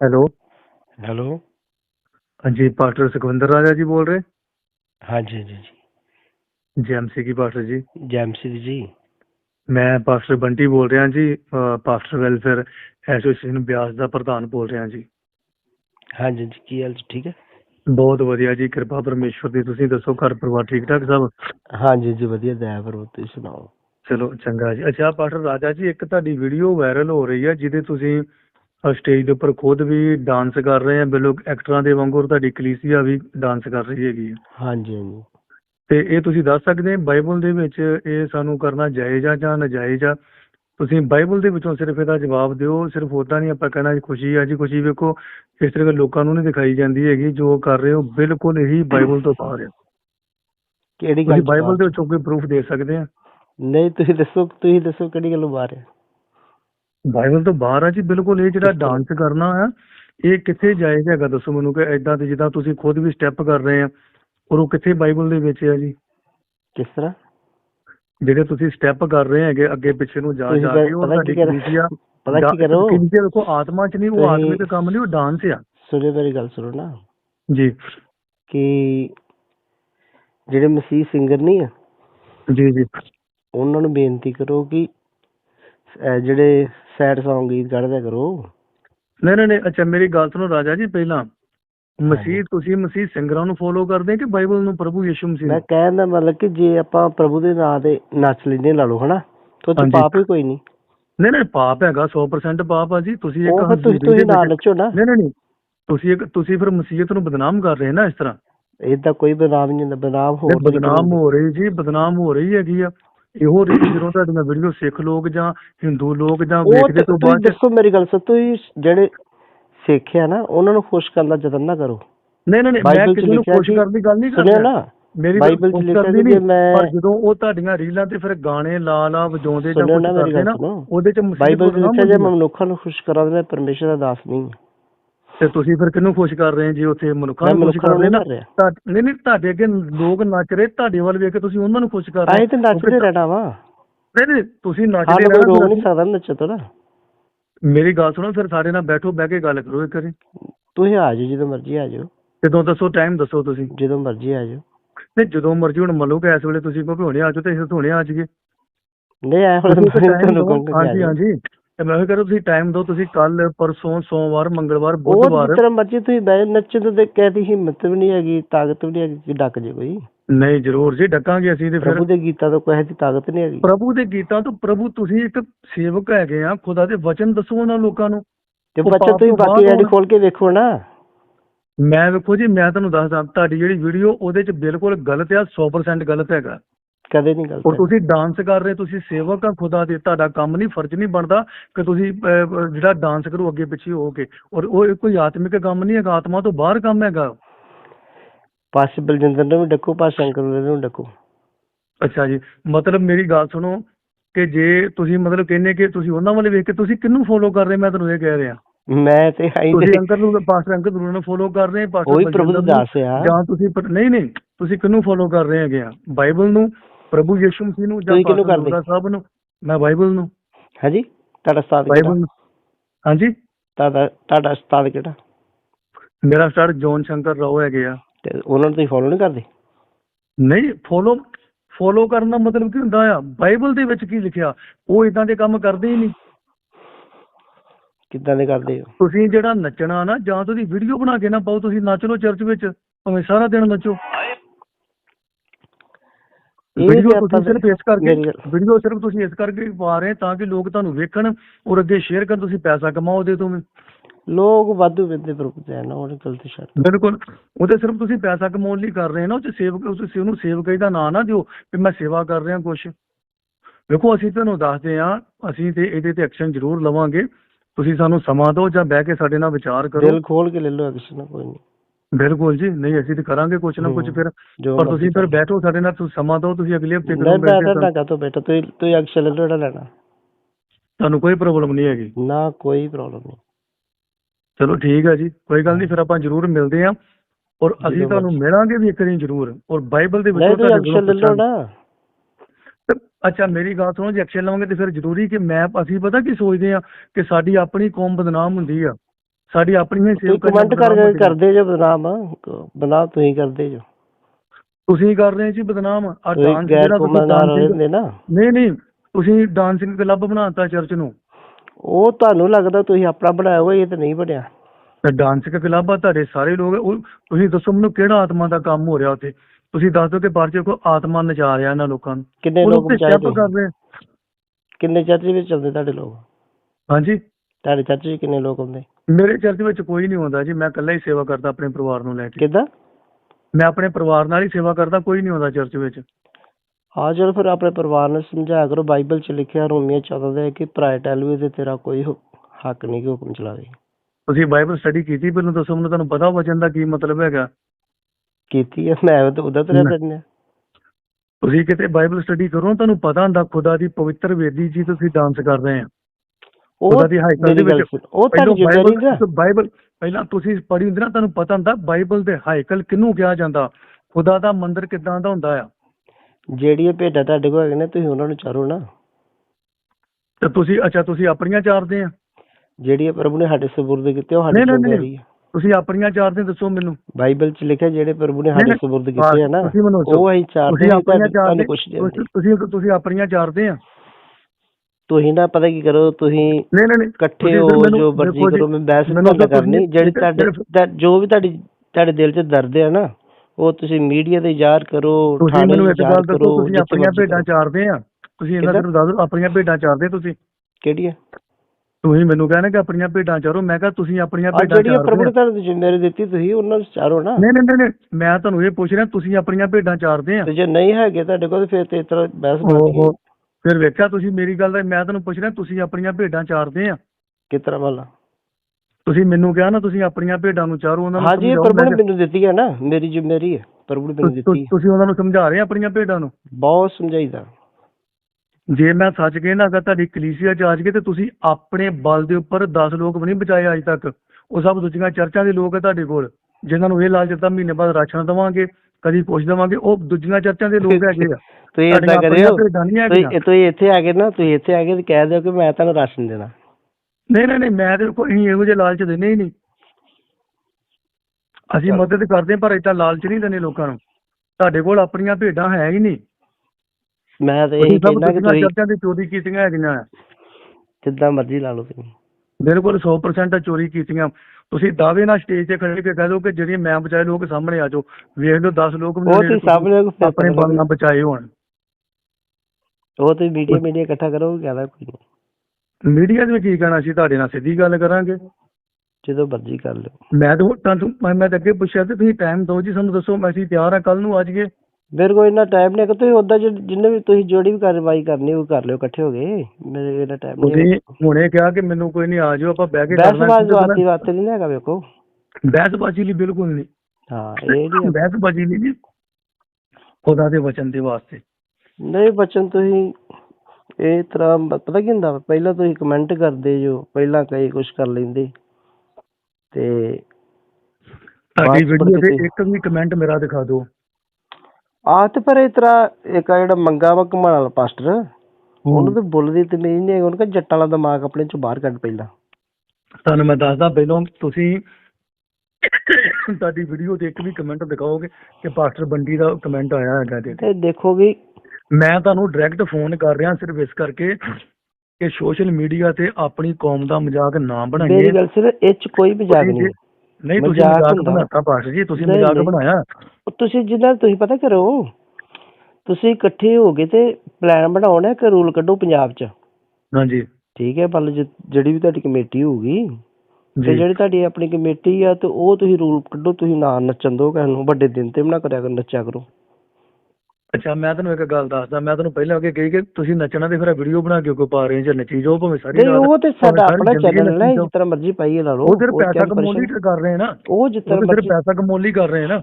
Hello. Hello. ਹਾਂਜੀ pastor Sukhwinder Raja ji ਬੋਲ ਰਹੇ? ਹਾਂਜੀ ਜੀ। ਜੀ ਜੀਐਮਸੀ ਕੀ ਪਾਸਟਰ ਜੀ? ਜੈਮਸੀ ਜੀ। ਮੈਂ ਪਾਸਟਰ ਬੰਟੀ ਬੋਲ ਰਿਹਾ ਜੀ ਪਾਸਟਰ ਵੈਲਫੇਅਰ ਐਸੋਸੀਏਸ਼ਨ ਬਿਆਸ ਦਾ ਪ੍ਰਧਾਨ ਬੋਲ ਰਿਹਾ ਜੀ। ਹਾਂਜੀ ਜੀ ਕੀ ਹਾਲ ਜੀ ਠੀਕ ਹੈ? ਬਹੁਤ ਵਧੀਆ ਜੀ ਕਿਰਪਾ ਪਰਮੇਸ਼ਵਰ ਦੀ ਤੁਸੀਂ ਦੱਸੋ ਘਰ ਪਰਿਵਾਰ ਠੀਕ ਠਾਕ ਸਭ? ਹਾਂਜੀ ਜੀ ਵਧੀਆ ਦਇਆ ਕਰੋ ਤੁਸੀਂ ਸੁਣਾਓ? ਚਲੋ ਚੰਗਾ ਜੀ। ਅੱਛਾ ਪਾਸਟਰ ਰਾਜਾ ਜੀ ਇੱਕ ਤੁਹਾਡੀ ਵੀਡੀਓ ਵਾਇਰਲ ਹੋ ਰਹੀ ਹੈ ਜਿਹਦੇ ਤੁਸੀਂ ਸਟੇਜ ਦੇ ਉੱਪਰ ਖੁਦ ਵੀ ਡਾਂਸ ਕਰ ਰਹੇ ਆ ਬਿਲਕੁਲ ਐਕਟਰਾਂ ਦੇ ਵਾਂਗੂ ਤੁਹਾਡੀ ਕਲੀਸੀਆ ਵੀ ਡਾਂਸ ਕਰ ਰਹੀ ਹੈਗੀ ਹੈ ਹਾਂਜੀ ਹਾਂਜੀ। ਤੇ ਇਹ ਤੁਸੀਂ ਦੱਸ ਸਕਦੇ ਹੋ ਬਾਈਬਲ ਦੇ ਵਿੱਚ ਇਹ ਸਾਨੂੰ ਕਰਨਾ ਜਾਇਜ਼ ਆ ਜਾਂ ਨਜਾਇਜ਼ ਆ? ਤੁਸੀਂ ਬਾਈਬਲ ਦੇ ਵਿੱਚੋਂ ਸਿਰਫ ਇਹਦਾ ਜਵਾਬ ਦਿਓ ਸਿਰਫ ਉਦਾਂ ਨਹੀਂ ਆਪਾਂ ਕਹਿਣਾ ਜੀ ਖੁਸ਼ੀ ਆ ਜੀ ਖੁਸ਼ੀ ਵੇਖੋ ਇਸ ਤਰ੍ਹਾਂ ਲੋਕਾਂ ਨੂੰ ਨਹੀਂ ਦਿਖਾਈ ਜਾਂਦੀ ਹੈਗੀ ਜੋ ਕਰ ਰਹੇ ਹੋ ਬਿਲਕੁਲ ਹੀ ਬਾਈਬਲ ਤੋਂ ਬਾਹਰ ਆ। ਕਿਹੜੀ ਗੱਲ ਬਾਈਬਲ ਦੇ ਵਿੱਚੋਂ ਕੋਈ ਪ੍ਰੂਫ ਦੇ ਸਕਦੇ ਆ? ਨਹੀਂ ਤੁਸੀਂ ਦੱਸੋ ਤੁਸੀਂ ਦੱਸੋ ਕਿਹੜੀ ਗੱਲੋਂ ਬਾਹਰ ਹੈ ਬਾਈਬਲ ਤੋਂ ਬਾਹਰ ਆ ਜੀ ਬਿਲਕੁਲ ਇਹ ਜਿਹੜਾ ਡਾਂਸ ਕਰਨਾ ਆ ਇਹ ਕਿੱਥੇ ਜਾਇਜ਼ ਹੈਗਾ ਦੱਸੋ ਮੈਨੂੰ ਕਿ ਐਦਾਂ ਤੇ ਜਿੱਦਾਂ ਤੁਸੀਂ ਖੁਦ ਵੀ ਸਟੈਪ ਕਰ ਰਹੇ ਆ ਔਰ ਉਹ ਕਿੱਥੇ ਬਾਈਬਲ ਦੇ ਵਿੱਚ ਆ ਜੀ? ਕਿਸ ਤਰ੍ਹਾਂ? ਜਿਹੜੇ ਤੁਸੀਂ ਸਟੈਪ ਕਰ ਰਹੇ ਹੈਗੇ ਅੱਗੇ ਪਿੱਛੇ ਨੂੰ ਜਾ ਜਾ ਕੀ ਤੁਹਾਡੀ ਕਰੋ? ਕਲੀਸੀਆ ਪਤਾ ਕੀ ਕਰੋ? ਕਲੀਸੀਆ ਦੇਖੋ ਆਤਮਾ ਚ ਨਹੀਂ ਉਹ ਤੁਸੀਂ- ਆਤਮਿਕ ਕੰਮ ਨਹੀਂ ਉਹ ਡਾਂਸ ਆ। ਸੁਣੋ ਮੇਰੀ ਗੱਲ ਸੁਣੋ ਨਾ। ਜੀ। ਕਿ ਜਿਹੜੇ ਮਸੀਹ ਸਿੰਗਰ ਨਹੀਂ ਆ ਜੀ ਜੀ। ਉਹਨਾਂ ਨੂੰ ਬੇਨਤੀ ਕਰੋ ਕਿ ਅਹ ਜਿਹੜੇ ਸੈਡ Song ਗੀਤ ਕੱਢਦਿਆ ਕਰੋ ਨਹੀਂ ਨਹੀਂ ਨਹੀਂ ਅੱਛਾ ਮੇਰੀ ਗੱਲ ਸੁਣੋ ਰਾਜਾ ਜੀ ਪਹਿਲਾਂ। ਮਸੀਹ ਤੁਸੀਂ ਮਸੀਹ ਸਿੰਗਰਾਂ ਨੂੰ ਫੋਲੋ ਕਰਦੇ ਕਿ ਬਾਈਬਲ ਨੂੰ ਪ੍ਰਭੂ ਯਿਸੂ ਮਸੀਹ ਮੈਂ? ਕਹਿਣ ਦਾ ਮਤਲਬ ਕਿ ਜੇ ਆਪਾਂ ਪ੍ਰਭੂ ਦੇ ਨਾਂ ਤੇ ਨੱਚ ਲੈਂਦੇ ਲਾ ਲਓ ਹਨਾ? ਤਾਂ ਹਾਂਜੀ। ਪਾਪ ਹੀ ਕੋਈ ਨਹੀਂ। ਨਹੀਂ ਨਹੀਂ ਪਾਪ ਹੈਗਾ 100% ਪਾਪ ਆ ਜੀ। ਤੁਸੀਂ ਇੱਕ ਉਹ ਤੁਸੀਂ ਤੁਸੀਂ ਨਾਲ ਨੱਚੋ ਨਾ। ਨਹੀਂ ਨਹੀਂ ਤੁਸੀਂ ਇੱਕ ਤੁਸੀਂ ਫਿਰ ਮਸੀਹਤ ਨੂੰ ਬਦਨਾਮ ਕਰ ਰਹੇ ਨਾ ਇਸ ਤਰ੍ਹਾਂ? ਇਦਾਂ ਕੋਈ ਬਦਨਾਮ ਨਹੀਂ ਹੁੰਦਾ ਬਦਨਾਮ ਇਹ ਹੋਰ ਬਦਨਾਮ ਹੋ ਰਹੀ ਜੀ ਬਦਨਾਮ ਹੋ ਰਹੀ ਹੈਗੀ ਆ। ਇਹੋ ਰਹੀ ਜਦੋਂ ਤੁਹਾਡੀਆਂ ਵੀਡੀਓ ਸਿੱਖ ਲੋਕ ਜਾਂ ਹਿੰਦੂ ਲੋਕ ਜਾਂ ਉਹ ਵੇਖਦੇ ਤੇ ਤੁਸੀਂ ਬਾਅਦ ਦੱਸੋ ਮੇਰੀ ਗੱਲ ਸੁਣ ਤੁਸੀਂ ਜਿਹੜੇ ਸਿੱਖ ਆ ਨਾ ਉਹਨਾਂ ਨੂੰ ਖੁਸ਼ ਕਰਨ ਦਾ ਯਤਨ ਨਾ ਕਰੋ ਨਹੀਂ ਨਹੀਂ ਨਹੀਂ ਮੈਂ ਬਾਈਬਲ ਚ ਕਿਸੇ ਨੂੰ ਲਿਖਿਆ ਖੁਸ਼ ਕਰਨ ਦੀ ਗੱਲ ਨਹੀਂ ਰਿਹਾ ਨਾ ਮੇਰੀ ਬਾਈਬਲ ਚ ਖੁਸ਼ ਲਿਖਿਆ ਕਰਨੀ ਨਹੀਂ, ਕਿ ਮੈਂ ਪਰ ਜਦੋਂ ਉਹ ਤੁਹਾਡੀਆਂ ਰੀਲਾਂ ਤੇ ਫਿਰ ਗਾਣੇ ਲਾ ਲਾ ਵਜਾਉਂਦੇ ਜਾਂ ਸੁਣਿਓ ਕੁਝ ਨਾ ਮੇਰੀ ਕਰਦੇ ਗੱਲ ਨਾ ਸੁਣੋ ਉਹਦੇ ਚ ਮੁਸੀਬਤ ਬਾਈਬਲ ਚ ਬਦਨਾਮ ਲਿਖਿਆ ਜੇ ਹੁੰਦੀ ਮੈਂ। ਮਨੁੱਖਾਂ ਨੂੰ ਖੁਸ਼ ਕਰਾਂ ਤੇ ਮੈਂ ਪਰਮੇਸ਼ਰ ਦਾ ਦਾਸ ਨਹੀਂ ਹਾਂ। ਤੇ ਤੁਸੀਂ ਫਿਰ ਕਿਹਨੂੰ ਖੁਸ਼ ਕਰ ਰਹੇ ਜੀ ਉੱਥੇ ਮਨੁੱਖਾਂ ਨੂੰ ਖੁਸ਼ ਕਰ ਰਹੇ ਨਾ ਤਾਂ- ਨਹੀਂ ਨਹੀਂ ਤੁਹਾਡੇ ਅੱਗੇ ਲੋਕ ਨੱਚ ਰਹੇ ਤੁਹਾਡੇ ਵੱਲ ਵੇਖ ਕੇ ਤੁਸੀਂ ਉਹਨਾਂ ਨੂੰ ਖੁਸ਼ ਕਰ ਰਹੇ ਆਏ ਤੇ ਨੱਚਦੇ ਰਹਿਣਾ ਵਾ। ਨਹੀਂ ਨਹੀਂ ਤੁਸੀਂ ਨੱਚਦੇ ਸਾਨੂੰ ਕੋਈ ਰੋਕ ਰਹਿਣਾ ਨਹੀਂ ਸਕਦਾ ਨੱਚੇ ਤੋਂ ਨਾ। ਮੇਰੀ ਗੱਲ ਸੁਣੋ ਫਿਰ ਸਾਡੇ ਨਾਲ ਬੈਠੋ ਬਹਿ ਕੇ ਗੱਲ ਕਰੋ ਇੱਕ ਵਾਰੀ। ਤੁਸੀਂ ਆ ਜਾਓ ਜਦੋਂ ਮਰਜ਼ੀ ਆ ਜਾਓ। ਜਦੋਂ ਦੱਸੋ ਟਾਈਮ ਦੱਸੋ ਤੁਸੀਂ। ਜਦੋਂ ਮਰਜ਼ੀ ਆ ਜਾਓ। ਨਹੀਂ ਜਦੋਂ ਮਰਜ਼ੀ ਹੁਣ ਮੰਨ ਲਓ ਕਿ ਇਸ ਵੇਲੇ ਤੁਸੀਂ ਕਹੋ ਵੀ ਹੁਣੇ ਆ ਜਾਓ ਤੇ ਤਾਂ ਹੁਣੇ ਆ ਜਾਈਏ। ਨਹੀਂ ਆਏ ਹੁਣ ਤੁਹਾਨੂੰ। ਕਹੂੰਗਾ ਹਾਂਜੀ। ਹਾਂਜੀ। ਤੇ ਮੈਂ ਵੀ ਕਹਾਂ ਤੁਸੀਂ ਟਾਈਮ ਦਿਓ ਤੁਸੀਂ ਕੱਲ ਪਰਸੋਂ ਸੋਮਵਾਰ ਮੰਗਲਵਾਰ ਉਹ ਬੁੱਧਵਾਰ। ਜਿਸ ਤਰ੍ਹਾਂ ਮਰਜ਼ੀ ਤੁਸੀਂ ਬੈ ਨੱਚਣ ਦੇ ਕਹਿਦੀ ਹਿੰਮਤ ਵੀ ਨਹੀਂ ਹੈਗੀ ਤਾਕਤ ਵੀ ਨਹੀਂ ਹੈਗੀ ਕਿ ਡੱਕ ਜੇ ਕੋਈ। ਨਹੀਂ ਜ਼ਰੂਰ ਜੀ ਡੱਕਾਂਗੇ ਅਸੀਂ ਤੇ ਫਿਰ ਪ੍ਰਭੂ ਦੇ ਗੀਤਾਂ ਤੋਂ ਕੋਈ ਦੀ ਤਾਕਤ ਨਹੀਂ ਹੈਗੀ। ਪ੍ਰਭੂ ਦੇ ਗੀਤਾਂ ਤੋਂ ਪ੍ਰਭੂ ਤੁਸੀਂ ਇੱਕ ਸੇਵਕ ਹੈਗੇ ਆ ਖੁਦਾ ਦੇ ਵਚਨ ਦੱਸੋ ਉਹਨਾਂ ਲੋਕਾਂ ਨੂੰ। ਤੇ ਉਹ ਬੱਚਾ ਪਾਪ ਤੁਸੀਂ ਤੋਂ ਬਾਕੀ ਐਡ ਖੋਲ ਕੇ ਵੇਖੋ ਨਾ। ਮੈਂ ਵੇਖੋ ਜੀ ਮੈਂ ਤੁਹਾਨੂੰ ਦੱਸਦਾ ਤੁਹਾਡੀ ਜਿਹੜੀ ਵੀਡੀਓ ਉਹਦੇ ਚ ਬਿਲਕੁਲ ਗਲਤ ਆ 100% ਗਲਤ ਹੈਗਾ। ਕਦੇ ਨਹੀਂ ਗਲਤ ਔਰ ਤੁਸੀਂ ਡਾਂਸ ਕਰ ਰਹੇ ਤੁਸੀਂ ਸੇਵਕ ਆ ਖੁਦਾ ਦੇ ਤੁਹਾਡਾ ਕੰਮ ਨਹੀਂ ਫਰਜ਼ ਨਹੀਂ ਬਣਦਾ ਕਿ ਤੁਸੀਂ ਅਹ, ਜਿਹੜਾ ਡਾਂਸ ਕਰੋ ਅੱਗੇ ਪਿੱਛੇ ਹੋ ਕੇ। ਔਰ ਉਹ ਕੋਈ ਆਤਮਿਕ ਕੰਮ ਨਹੀਂ ਹੈਗਾ ਆਤਮਾ ਤੋਂ ਬਾਹਰ ਕੰਮ ਹੈਗਾ। ਪਾਸ ਬਲਜਿੰਦਰ ਨੂੰ ਵੀ ਡੱਕੋ ਪਾਸ ਸ਼ੰਕਰ ਨੂੰ ਡੱਕੋ। ਅੱਛਾ ਜੀ ਮਤਲਬ ਮੇਰੀ ਗੱਲ ਸੁਣੋ ਕਿ ਜੇ ਤੁਸੀਂ ਮਤਲਬ ਕਹਿੰਦੇ ਕਿ ਤੁਸੀਂ ਉਹਨਾਂ ਵੱਲ ਵੇਖ ਕੇ ਤੁਸੀਂ ਕਿਹਨੂੰ ਫੋਲੋ ਕਰ ਰਹੇ ਮੈਂ ਤੁਹਾਨੂੰ ਇਹ ਕਹਿ ਰਿਹਾ। ਮੈਂ ਤੇ ਆਈ ਤੁਸੀਂ ਅੰਕਲ ਨੂੰ ਪਾਸਟਰ ਅੰਕਲ ਨੂੰ ਨੂੰ ਫੋਲੋ ਕਰ ਰਹੇ ਪਾਸਟਰ ਉਹੀ ਪ੍ਰਭੂ ਬਲਜਿੰਦਰ ਨੂੰ, ਦਾਸ ਆ। ਜਾਂ ਤੁਸੀਂ ਪਰ- ਨਹੀਂ ਨਹੀਂ ਤੁਸੀਂ ਕਿਹਨੂੰ ਫੋਲੋ ਕਰ ਰਹੇ ਹੈਗੇ ਆ? ਬਾਈਬਲ ਨੂੰ ਪ੍ਰਭੂ ਯਿਸੂ ਮਸੀਹ ਨੂੰ ਜਾਂ ਤੁਸੀਂ ਕਿਹਨੂੰ ਪਾਸਟਰ ਕਰਦੇ? ਸਾਹਿਬ ਨੂੰ ਮੈਂ ਬਾਈਬਲ ਨੂੰ। ਹਾਂਜੀ? ਤੁਹਾਡਾ ਉਸਤਾਦ ਬਾਈਬਲ ਕਿਹੜਾ ਨੂੰ। ਹਾਂਜੀ? ਤੁਹਾਡਾ ਤੁਹਾਡਾ ਉਸਤਾਦ ਕਿਹੜਾ? ਮੇਰਾ ਸਟਾਰ ਜੋਨ ਸ਼ੰਕਰ ਰਾਓ ਹੈਗੇ ਆ। ਤੇ ਉਹਨਾਂ ਨੂੰ ਤੁਸੀਂ ਫੋਲੋ ਨਹੀਂ ਕਰਦੇ? ਨਹੀਂ ਫੋਲੋ ਫੋਲੋ ਕਰਨ ਦਾ ਮਤਲਬ ਕੀ ਹੁੰਦਾ ਆ? ਬਾਈਬਲ ਦੇ ਵਿੱਚ ਕੀ ਲਿਖਿਆ? ਉਹ ਇਦਾਂ ਦੇ ਕੰਮ ਕਰਦੇ ਹੀ ਨਹੀਂ। ਕਿੱਦਾਂ ਦੇ ਕਰਦੇ ਹੋ? ਤੁਸੀਂ ਜਿਹੜਾ ਨੱਚਣਾ ਨਾ ਜਾਂ ਤੁਸੀਂ ਵੀਡੀਓ ਬਣਾ ਕੇ ਨਾ ਪਾਓ ਤੁਸੀਂ ਨੱਚ ਲਓ ਚਰਚ ਵਿੱਚ ਭਾਵੇਂ ਸਾਰਾ ਦਿਨ ਨੱਚੋ। ਵੀਡੀਓ ਤੁਸੀਂ ਸਿਰਫ ਇਸ ਕਰਕੇ ਵੀਡੀਓ ਸਿਰਫ ਤੁਸੀਂ ਇਸ ਕਰਕੇ ਪਾ ਰਹੇ ਤਾਂ ਕਿ ਲੋਕ ਤੁਹਾਨੂੰ ਵੇਖਣ ਔਰ ਅੱਗੇ ਸ਼ੇਅਰ ਕਰਨ ਤੁਸੀਂ ਪੈਸਾ ਕਮਾਓ ਉਹਦੇ ਤੋਂ ਲੋਕ ਵਾਧੂ ਵਿੰਦੇ ਪ੍ਰਭੂ ਤੇ ਨਾ ਉਹ ਗਲਤ ਛੱਡ ਬਿਲਕੁਲ। ਉਹਦੇ ਸਿਰਫ ਤੁਸੀਂ ਪੈਸਾ ਕਮਾਉਣ ਲਈ ਕਰ ਰਹੇ ਹੋ ਨਾ ਉਹ ਚ ਸੇਵਕ ਉਸ ਸੇ ਉਹਨੂੰ ਸੇਵਕ ਦਾ ਨਾਂ ਨਾ ਦਿਓ ਵੀ ਮੈਂ ਸੇਵਾ ਕਰ ਰਿਹਾ ਕੁਛ। ਵੇਖੋ ਅਸੀਂ ਤੁਹਾਨੂੰ ਦੱਸਦੇ ਆ ਅਸੀਂ ਤੇ ਇਹਦੇ ਤੇ ਐਕਸ਼ਨ ਜ਼ਰੂਰ ਲਵਾਂਗੇ। ਤੁਸੀਂ ਸਾਨੂੰ ਸਮਾਂ ਦਿਓ ਜਾਂ ਬਹਿ ਕੇ ਸਾਡੇ ਨਾਲ ਵਿਚਾਰ ਕਰੋ। ਦਿਲ ਖੋਲ ਕੇ ਲੈ ਲਓ ਕਿਸੇ ਨਾਲ ਕੋਈ ਨਹੀਂ। ਬਿਲਕੁਲ ਜੀ ਨਹੀਂ ਅਸੀਂ ਤੇ ਕਰਾਂਗੇ ਕੁਛ ਨਾ ਕੁਛ ਫਿਰ। ਜੋ ਪਰ ਤੁਸੀਂ ਫਿਰ। ਬੈਠੋ ਸਾਡੇ ਨਾਲ ਤੁਸੀਂ ਸਮਾਂ ਦਿਓ ਤੁਸੀਂ ਅਗਲੇ ਹਫ਼ਤੇ ਨਹੀਂ ਕਰੋ ਮੈਂ ਤਾਂ ਬੇਟਾ ਤੁਸੀਂ ਤੁਸੀਂ ਜਿਹੜਾ ਲੈਣਾ। ਤੁਹਾਨੂੰ ਕੋਈ ਪ੍ਰੋਬਲਮ ਨਹੀਂ ਹੈਗੀ। ਨਾ ਕੋਈ ਪ੍ਰੋਬਲਮ ਨਹੀਂ। ਚਲੋ ਠੀਕ ਹੈ ਜੀ ਕੋਈ ਗੱਲ ਨਹੀਂ ਫਿਰ ਆਪਾਂ ਜ਼ਰੂਰ ਮਿਲਦੇ ਆਂ। ਔਰ ਅਸੀਂ ਤੁਹਾਨੂੰ। ਮਿਲਾਂਗੇ ਵੀ ਇੱਕ ਵਾਰੀ ਜ਼ਰੂਰ। ਔਰ ਬਾਈਬਲ ਦੇ ਵਿੱਚੋਂ ਤੁਹਾਡੇ ਐਕਸ਼ਨ ਲੈ ਨਾ ਅੱਛਾ ਮੇਰੀ ਗੱਲ ਸੁਣੋ ਜੇ ਐਕਸ਼ਨ ਲਵਾਂਗੇ ਤੇ ਫਿਰ ਜ਼ਰੂਰੀ ਕਿ ਮੈਂ ਅਸੀਂ ਪਤਾ ਕੀ ਸੋਚਦੇ ਆ ਕਿ ਸਾਡੀ ਆਪਣੀ ਕੌਮ ਬਦਨਾਮ ਹੁੰਦੀ ਆ। ਸਾਡੀ ਆਪਣੀਆਂ ਤੁਸੀਂ ਸੇਵਕਾਂ ਕਮੈਂਟ ਕਰ ਕਰਦੇ ਜੋ ਬਦਨਾਮ ਬਦਨਾਮ ਤੁਸੀਂ ਕਰਦੇ ਜੋ। ਤੁਸੀਂ ਕਰ ਰਹੇ ਜੀ ਬਦਨਾਮ। ਆ ਤੁਸੀਂ ਡਾਂਸ ਜਿਹੜਾ ਤੁਸੀਂ ਨਾ। ਨਹੀਂ ਨਹੀਂ। ਤੁਸੀਂ ਡਾਂਸਿੰਗ ਕਲੱਬ ਬਣਾਤਾ ਚਰਚ ਨੂੰ। ਉਹ ਤੁਹਾਨੂੰ ਲੱਗਦਾ ਤੁਸੀਂ ਆਪਣਾ ਬਣਾਇਆ ਹੋਇਆ ਇਹ ਤਾਂ ਨਹੀਂ ਬਣਿਆ। ਤੇ ਡਾਂਸਿੰਗ ਕਲੱਬ ਆ ਤੁਹਾਡੇ ਸਾਰੇ ਲੋਕ। ਤੁਸੀਂ ਦੱਸੋ ਮੈਨੂੰ ਕਿਹੜਾ ਆਤਮਾ ਦਾ ਕੰਮ ਹੋ ਰਿਹਾ ਉੱਥੇ। ਤੁਸੀਂ ਦੱਸ ਦਿਓ ਕਿ ਪਰਚੇ ਕੋ ਆਤਮਾ ਨਚਾ ਰਿਹਾ ਇਹਨਾਂ ਲੋਕਾਂ ਨੂੰ। ਕਿੰਨੇ ਲੋਕ ਤੁਸੀਂ? ਕਰ ਰਹੇ। ਕਿੰਨੇ ਚਰਚ ਵਿੱਚ ਚੱਲਦੇ ਤੁਹਾਡੇ ਲੋਕ? ਹਾਂਜੀ। ਤੁਹਾਡੇ ਚਰਚ ਵਿੱਚ ਕਿੰਨੇ ਲੋਕ ਹੁੰਦੇ? ਮੇਰੇ ਚਰਚ ਵਿੱਚ ਕੋਈ ਨਹੀਂ ਆਉਂਦਾ ਜੀ ਮੈਂ ਇਕੱਲਾ ਹੀ ਸੇਵਾ ਕਰਦਾ ਆਪਣੇ ਪਰਿਵਾਰ ਨੂੰ ਲੈ ਕੇ। ਕਿੱਦਾਂ? ਮੈਂ ਆਪਣੇ ਪਰਿਵਾਰ ਨਾਲ ਹੀ ਸੇਵਾ ਕਰਦਾ ਕੋਈ ਨਹੀਂ ਆਉਂਦਾ ਚਰਚ ਵਿੱਚ। ਆ ਚਲੋ ਫਿਰ ਆਪਣੇ ਪਰਿਵਾਰ ਨੂੰ ਸਮਝਾਇਆ ਕਰੋ ਬਾਈਬਲ 'ਚ ਲਿਖਿਆ ਰੋਮੀਓ 14 ਦੇ ਕਿ ਭਰਾ ਟੈਲਵੇ ਤੇ ਤੇਰਾ ਕੋਈ ਹੁ- ਹੱਕ ਨਹੀਂ ਕਿ ਹੁਕਮ ਚਲਾਵੇ। ਤੁਸੀਂ ਬਾਈਬਲ ਸਟੱਡੀ ਕੀਤੀ ਪਹਿਲਾਂ ਦੱਸੋ ਮੈਨੂੰ ਤੁਹਾਨੂੰ ਪਤਾ ਵਚਨ ਦਾ ਕੀ ਮਤਲਬ ਹੈਗਾ? ਕੀਤੀ ਹੈ ਮੈਂ ਤਾਂ ਉਹਦਾ ਤੇਰਾ ਨਾ। ਦਿੰਦਾ ਤੁਸੀਂ ਕਿਤੇ ਬਾਈਬਲ ਸਟੱਡੀ ਕਰੋ ਤੁਹਾਨੂੰ ਪਤਾ ਹੁੰਦਾ ਖੁਦਾ ਦੀ ਪਵਿੱਤਰ ਵੇਦੀ ਜੀ ਤੁਸੀਂ ਡਾਂਸ ਕਰ ਰਹੇ ਆ। ਉਹ ਖੁਦਾ ਦੀ ਹਾਈਕਲ ਦੇ ਵਿੱਚ ਉਹ ਜ਼ਿੰਮੇਵਾਰੀ ਦਾ ਬਾਈਬਲ ਪਹਿਲਾਂ ਤੁਸੀਂ ਪੜ੍ਹੀ ਹੁੰਦੀ ਨਾ ਤੁਹਾਨੂੰ ਪਤਾ ਹੁੰਦਾ ਬਾਈਬਲ ਦੇ ਹਾਈਕਲ ਕਿਹਨੂੰ ਕਿਹਾ ਜਾਂਦਾ ਖੁਦਾ ਦਾ ਮੰਦਿਰ ਕਿਦਾਂ ਦਾ ਹੁੰਦਾ ਆ। ਜਿਹੜੀਆਂ ਭੇਡਾਂ ਤੁਹਾਡੇ ਕੋਲ ਹੈਗੇ ਨੇ ਤੁਸੀਂ ਉਹਨਾਂ ਨੂੰ ਚਾਰੋ ਨਾ। ਤੇ ਤੁਸੀਂ ਅੱਛਾ ਤੁਸੀਂ ਆਪਣੀਆਂ ਚਾਰਦੇ ਆ? ਜਿਹੜੀਆਂ ਪ੍ਰਭੂ ਨੇ ਸਾਡੇ ਸਬੁਰਦ ਕੀਤੇ ਉਹ ਸਾਡੀ ਨਹੀਂ। ਜ਼ਿੰਮੇਵਾਰੀ ਹੈ ਤੁਸੀਂ ਆਪਣੀਆਂ ਚਾਰਦੇ ਦੱਸੋ ਮੈਨੂੰ। ਬਾਈਬਲ 'ਚ ਲਿਖਿਆ ਜਿਹੜੇ ਪ੍ਰਭੂ ਨੇ ਸਾਡੇ ਸਬੁਰਦ ਕੀਤੇ ਆ ਨਾ। ਉਹ ਅਸੀਂ ਚਾਰਦੇ ਤੁਹਾਨੂੰ ਤੁਸੀਂ ਤੁਸੀਂ ਆਪਣੀਆਂ ਚਾਰਦੇ ਆ? ਤੁਸੀਂ ਨਾ ਪਤਾ ਕੀ ਕਰੋ ਤੁਸੀਂ ਨਹੀਂ ਨਹੀਂ ਨਹੀਂ। ਇਕੱਠੇ ਹੋ ਜੋ ਮਰਜ਼ੀ ਕਰੋ ਮੈਂ ਬਹਿਸ ਨਹੀਂ ਕਰਨੀ ਜਿਹੜੀ ਸਿਰਫ- ਤੁਹਾਡੇ ਤੁਹਾ- ਜੋ ਵੀ ਤੁਹਾਡੀ ਤੁਹਾਡੇ ਦਿਲ 'ਚ ਦਰਦ ਹੈ ਨਾ ਉਹ ਤੁਸੀਂ ਮੀਡੀਆ ਤੇ ਜ਼ਾਹਰ ਕਰੋ ਤੁਸੀਂ ਮੈਨੂੰ ਇੱਕ ਗੱਲ ਦੱਸੋ ਤੁਸੀਂ ਆਪਣੀਆਂ ਭੇਡਾਂ। ਚਾਰਦੇ ਆ? ਤੁਸੀਂ ਇਹਨਾਂ? ਨੂੰ ਦੱਸ ਦਿਓ ਆਪਣੀਆਂ ਭੇਡਾਂ ਚਾਰਦੇ ਤੁਸੀਂ? ਕਿਹੜੀਆਂ? ਤੁਸੀਂ ਮੈਨੂੰ ਕਹਿੰਦੇ ਕਿ ਆਪਣੀਆਂ ਭੇਡਾਂ ਚਾਰੋ ਮੈਂ ਕਿਹਾ ਤੁਸੀਂ ਆਪਣੀਆਂ ਭੇਡਾਂ ਜਿਹੜੀਆਂ ਚਾਰਦੇ ਪ੍ਰਭੂ ਤੁਹਾਨੂੰ ਜ਼ਿੰਮੇਵਾਰੀ ਦਿੱਤੀ ਤੁਸੀਂ ਉਹਨਾਂ ਨੂੰ ਚਾਰੋ ਨਾ। ਨਹੀਂ ਨਹੀਂ ਨਹੀਂ ਮੈਂ ਤੁਹਾਨੂੰ ਇਹ ਪੁੱਛ ਰਿਹਾ ਤੁਸੀਂ ਆਪਣੀਆਂ ਭੇਡਾਂ ਚਾਰਦੇ ਆ? ਤੇ ਜੇ ਨਹੀਂ ਹੈਗੇ ਤੁਹਾਡੇ ਕੋਲ ਫਿਰ ਤੇ ਇਸ ਤਰ੍ਹਾਂ ਬਹਿਸ ਬਾਤ ਫਿਰ ਵੇਖਿਆ ਤੁਸੀਂ ਮੇਰੀ ਗੱਲ ਦਾ ਮੈਂ ਤੁਹਾਨੂੰ ਪੁੱਛ ਰਿਹਾ ਤੁਸੀਂ ਆਪਣੀਆਂ ਭੇਡਾਂ ਚਾਰਦੇ ਆ? ਕਿਸ ਤਰ੍ਹਾਂ ਵਾਲਾ? ਤੁਸੀਂ ਮੈਨੂੰ ਕਿਹਾ ਨਾ ਤੁਸੀਂ ਆਪਣੀਆਂ ਭੇਡਾਂ ਨੂੰ ਚਾਰੋ ਉਹਨਾਂ ਨੂੰ ਹਾਂਜੀ ਇਹ ਸਮਝਾਓ, ਪ੍ਰਭੂ ਨੇ ਮੈਂ ਮੈਨੂੰ ਦਿੱਤੀ ਹੈ ਨਾ ਮੇਰੀ ਜ਼ਿੰਮੇਵਾਰੀ ਹੈ ਪ੍ਰਭੂ ਨੇ ਮੈਨੂੰ ਕਿਹਾ, ਦਿੱਤੀ ਹੈ। ਤੁਸੀਂ ਉਹਨਾਂ ਨੂੰ ਸਮਝਾ ਰਹੇ ਆ ਆਪਣੀਆਂ ਭੇਡਾਂ ਨੂੰ? ਬਹੁਤ ਸਮਝਾਈਦਾ। ਜੇ ਮੈਂ ਸੱਚ ਕਹਿਣਾ ਅਗਰ ਤੁਹਾਡੀ ਕਲੀਸਿਆ ਚ ਆਜ ਕੇ ਤੇ ਤੁਸੀਂ ਆਪਣੇ ਬਲ ਦੇ ਉੱਪਰ 10 ਲੋਕ ਵੀ ਨਹੀਂ ਬਚਾਏ ਅੱਜ ਤੱਕ। ਉਹ ਸਭ ਦੂਜੀਆਂ ਚਰਚਾਂ ਦੇ ਲੋਕ ਆ ਤੁਹਾਡੇ ਕੋਲ ਜਿਨ੍ਹਾਂ ਨੂੰ ਇਹ ਲਾਲਚ ਦਿੱਤਾ ਮਹੀਨੇ ਬਾਅਦ ਰਾਸ਼ਨ ਦੇਵਾਂਗੇ ਕਦੀ ਕੁਛ ਦੇਵਾਂਗੇ ਉਹ ਦੂਜੀਆਂ ਚਰਚਾਂ ਦੇ ਲੋਕ ਹੈਗੇ ਆ। ਤੁਸੀਂ ਆਪਣੀਆਂ ਕਰਿਓ ਤੁਸੀਂ ਤੁਸੀਂ ਇੱਥੇ ਆ ਗਏ ਨਾ ਤੁਸੀਂ ਇੱਥੇ ਆ ਕੇ ਤੇ ਕਹਿ ਦਿਓ ਕਿ ਮੈਂ ਤੁਹਾਨੂੰ ਰਾਸ਼ਨ ਦੇਣਾ। ਨਹੀਂ ਨਹੀਂ ਨਹੀਂ ਮੈਂ ਤੇ ਕੋਈ ਇਹੋ ਜਿਹੇ ਲਾਲਚ ਦੇਣੇ ਹੀ ਨਹੀਂ। ਅਸੀਂ ਮਦਦ ਕਰਦੇ ਹਾਂ ਪਰ ਏਦਾਂ ਲਾਲਚ ਨਹੀਂ ਦੇਣੇ ਲੋਕਾਂ ਨੂੰ। ਤੁਹਾਡੇ ਕੋਲ ਆਪਣੀਆਂ ਭੇਡਾਂ ਹੈ ਹੀ ਨਹੀਂ। ਮੈਂ ਤਾਂ ਇਹ ਕਹਿਣਾ ਕਿ ਤੁਸੀਂ ਚਰਚਾਂ ਦੀ ਚੋਰੀ ਕੀਤੀਆਂ ਹੈਗੀਆਂ। ਜਿੱਦਾਂ ਮਰਜ਼ੀ ਲਾ ਲਓ ਤੁਸੀਂ। ਬਿਲਕੁਲ 100% ਚੋਰੀ ਕੀਤੀਆਂ। ਤੁਸੀਂ ਦਾਅਵੇ ਨਾਲ ਸਟੇਜ ਤੇ ਖੜੇ ਕੇ ਕਹਿ ਦਿਓ ਕਿ ਜਿਹੜੀਆਂ ਮੈਂ ਬਚਾਏ ਲੋਕ ਸਾਹਮਣੇ ਆ ਜਾਓ। ਵੇਖ ਲਓ 10 ਲੋਕ ਉਹ ਜਿਹੜੇ ਸਾਹਮਣੇ ਕੋਈ ਆਪਣੇ ਨਾਲ ਬਚਾਏ ਹੋਣ। ਉਹ ਤੁਸੀਂ ਮੀਡੀਆ ਮੀਡੀਆ ਇਕੱਠਾ ਕਰੋ ਕਹਿੰਦਾ ਕੋਈ ਨਹੀਂ। ਮੀਡੀਆ ਦੇ ਵਿੱਚ ਕੀ ਕਹਿਣਾ ਸੀ? ਤੁਹਾਡੇ ਨਾਲ ਸਿੱਧੀ ਗੱਲ ਕਰਾਂਗੇ। ਜਦੋਂ ਮਰਜ਼ੀ ਕਰ ਲਿਓ। ਮੈਂ ਤਾਂ ਤਾਂ ਮੈਂ ਮੈਂ ਤਾਂ ਅੱਗੇ ਪੁੱਛਿਆ ਤੇ ਤੁਸੀਂ ਟਾਈਮ ਦਿਓ ਜੀ ਸਾਨੂੰ ਦੱਸੋ ਅਸੀਂ ਤਿਆਰ ਆ ਕੱਲ ਨੂੰ ਆ ਜਾਈਏ। ਮੇਰੇ ਕੋਲ ਇੰਨਾ ਟਾਈਮ ਨਹੀਂ ਹੈ ਕਿ ਤੁਸੀਂ ਉਦਾਂ ਜਿੰਨੇ ਵੀ ਤੁਸੀਂ ਜਿਹੜੀ ਵੀ ਕਾਰਵਾਈ ਕਰਨੀ ਉਹ ਕਰ ਲਿਓ ਇਕੱਠੇ ਹੋ ਗਏ ਮੇਰੇ ਇੰਨਾ ਟਾਈਮ ਨਹੀਂ ਤੁਸੀਂ ਹੁਣੇ ਕਿਹਾ ਕਿ ਮੈਨੂੰ ਕੋਈ ਨਹੀਂ ਆ ਜਾਓ ਆਪਾਂ ਬਹਿ ਕੇ ਬਹਿਸਬਾਜ਼ ਵਾਤੀ ਵਾਤੇ ਨਹੀਂ ਨਾ ਹੈਗਾ ਵੇਖੋ। ਬਹਿਸਬਾਜ਼ੀ ਲਈ ਬਿਲਕੁਲ ਨਹੀਂ ਹਾਂ ਇਹ ਨਹੀਂ ਬਹਿਸਬਾਜ਼ੀ ਲਈ ਨਹੀਂ ਖੁਦਾ ਦੇ ਵਚਨ ਦੇ ਵਾਸਤੇ। ਨਹੀਂ ਬਚਨ ਤੁਸੀਂ ਇਹ ਤਰ੍ਹਾਂ ਬ- ਪਤਾ ਕੀ ਹੁੰਦਾ ਵਾ? ਪਹਿਲਾਂ ਤੁਸੀਂ ਕਮੈਂਟ ਕਰਦੇ ਜੋ ਪਹਿਲਾਂ ਕਈ ਕੁਝ ਕਰ ਲੈਂਦੇ। ਤੇ ਤੁਹਾਡੀ ਬਾਅਦ ਚ ਵੀਡੀਓ ਤੇ ਇੱਕ ਵੀ ਕਮੈਂਟ ਮੇਰਾ ਦਿਖਾ ਦਿਓ। ਆ ਤੇ ਪਰ ਇਸ ਤਰ੍ਹਾਂ ਇੱਕ ਆ ਜਿਹੜਾ ਮੰਗਾ ਵਾ ਘੁਮਾਣ ਵਾਲਾ ਪਾਸਟਰ ਉਹਨੂੰ ਤਾਂ ਬੋਲਦੀ ਤੇ ਨਹੀਂ ਨਹੀਂ ਉਹਨੂੰ ਕਹ ਜੱਟਾਂ ਵਾਲਾ ਦਿਮਾਗ ਆਪਣੇ ਚੋਂ ਬਾਹਰ ਕੱਢ ਪਹਿਲਾਂ ਤੁਹਾਨੂੰ ਮੈਂ ਦੱਸਦਾ ਪਹਿਲਾਂ ਤੁਸੀਂ ਤੁਹਾਡੀ ਵੀਡੀਓ ਤੇ ਇੱਕ ਵੀ ਕਮੈਂਟ ਦਿਖਾਓਗੇ ਕਿ ਪਾਸਟਰ ਬੰਡੀ ਦਾ ਕਮੈਂਟ ਆਇਆ ਹੈਗਾ ਤੇ। ਤੇ ਦੇਖੋਗੇ ਮੈਂ ਤੁਹਾਨੂੰ ਡਾਇਰੈਕਟ ਫੋਨ ਕਰ ਰਿਹਾ ਸਿਰਫ ਇਸ ਕਰਕੇ ਕਿ ਸੋਸ਼ਲ ਮੀਡੀਆ ਤੇ ਆਪਣੀ ਕੌਮ ਦਾ ਮਜ਼ਾਕ ਨਾ ਬਣਾਈਏ। ਮੇਰੀ ਗੱਲ ਸਿਰ ਇਹ ਚ ਕੋਈ ਮਜ਼ਾਕ ਨਹੀਂ। ਨਹੀਂ ਤੁਸੀਂ ਮਜ਼ਾਕ ਮਜ਼ਾਕ ਹੁੰਦਾ। ਬਣਾਤਾ ਪਾਸਟਰ ਜੀ ਤੁਸੀਂ ਨਹੀਂ, ਮਜ਼ਾਕ ਨਹੀਂ। ਬਣਾਇਆ। ਉਹ ਤੁਸੀਂ ਜਿੱਦਾਂ ਤੁਸੀਂ ਪਤਾ ਕਰੋ ਤੁਸੀਂ ਇਕੱਠੇ ਹੋ ਕੇ ਤੇ ਪਲਾਨ ਬਣਾਉਣਾ ਕਿ ਰੂਲ ਕੱਢੋ ਪੰਜਾਬ 'ਚ। ਹਾਂਜੀ। ਠੀਕ ਹੈ ਪਰ ਜ- ਜਿਹੜੀ ਵੀ ਤੁਹਾਡੀ ਕਮੇਟੀ ਹੋਊਗੀ ਤੇ ਜੀ। ਜਿਹੜੀ ਤੁਹਾਡੀ ਆਪਣੀ ਕਮੇਟੀ ਆ ਤੇ ਉਹ ਤੁਸੀਂ ਰੂਲ ਕੱਢੋ ਤੁਸੀਂ ਨਾ ਨੱਚਣ ਦਿਓ ਕਿਸੇ ਨੂੰ ਵੱਡੇ ਦਿਨ ਤੇ ਵੀ ਨਾ ਕਰਿਆ ਕਰੋ ਨੱਚਿਆ ਕਰੋ। ਅੱਛਾ ਮੈਂ ਤੁਹਾਨੂੰ ਇੱਕ ਗੱਲ ਦੱਸਦਾ ਮੈਂ ਤੁਹਾਨੂੰ ਪਹਿਲਾਂ ਅੱਗੇ ਕਹੀ ਕਿ ਤੁਸੀਂ ਨੱਚਣਾ ਤੇ ਫਿਰ ਵੀਡੀਓ ਬਣਾ ਕੇ ਕਿਉਂ ਪਾ ਰਹੇ ਜੇ ਨੱਚੀ ਜਾਓ ਭਾਵੇਂ ਸਾਰੀ ਨਹੀਂ ਉਹ ਤੇ ਸਾਡਾ ਸਾਰੀ ਆਪਣਾ ਚੈਨਲ ਹੈ। ਜਿਸ ਤਰ੍ਹਾਂ ਮਰਜ਼ੀ ਪਾਈਏ ਲਾ ਲਓ ਉਹ ਉਹ ਪੈਸਾ ਕਮਾਉਣ ਲਈ ਕਰ ਰਹੇ ਨਾ। ਉਹ ਜਿਸ ਤਰ੍ਹਾਂ ਮਰਜ਼ੀ ਪੈਸਾ ਕਮਾਉਣ ਲਈ ਕਰ ਰਹੇ ਨਾ।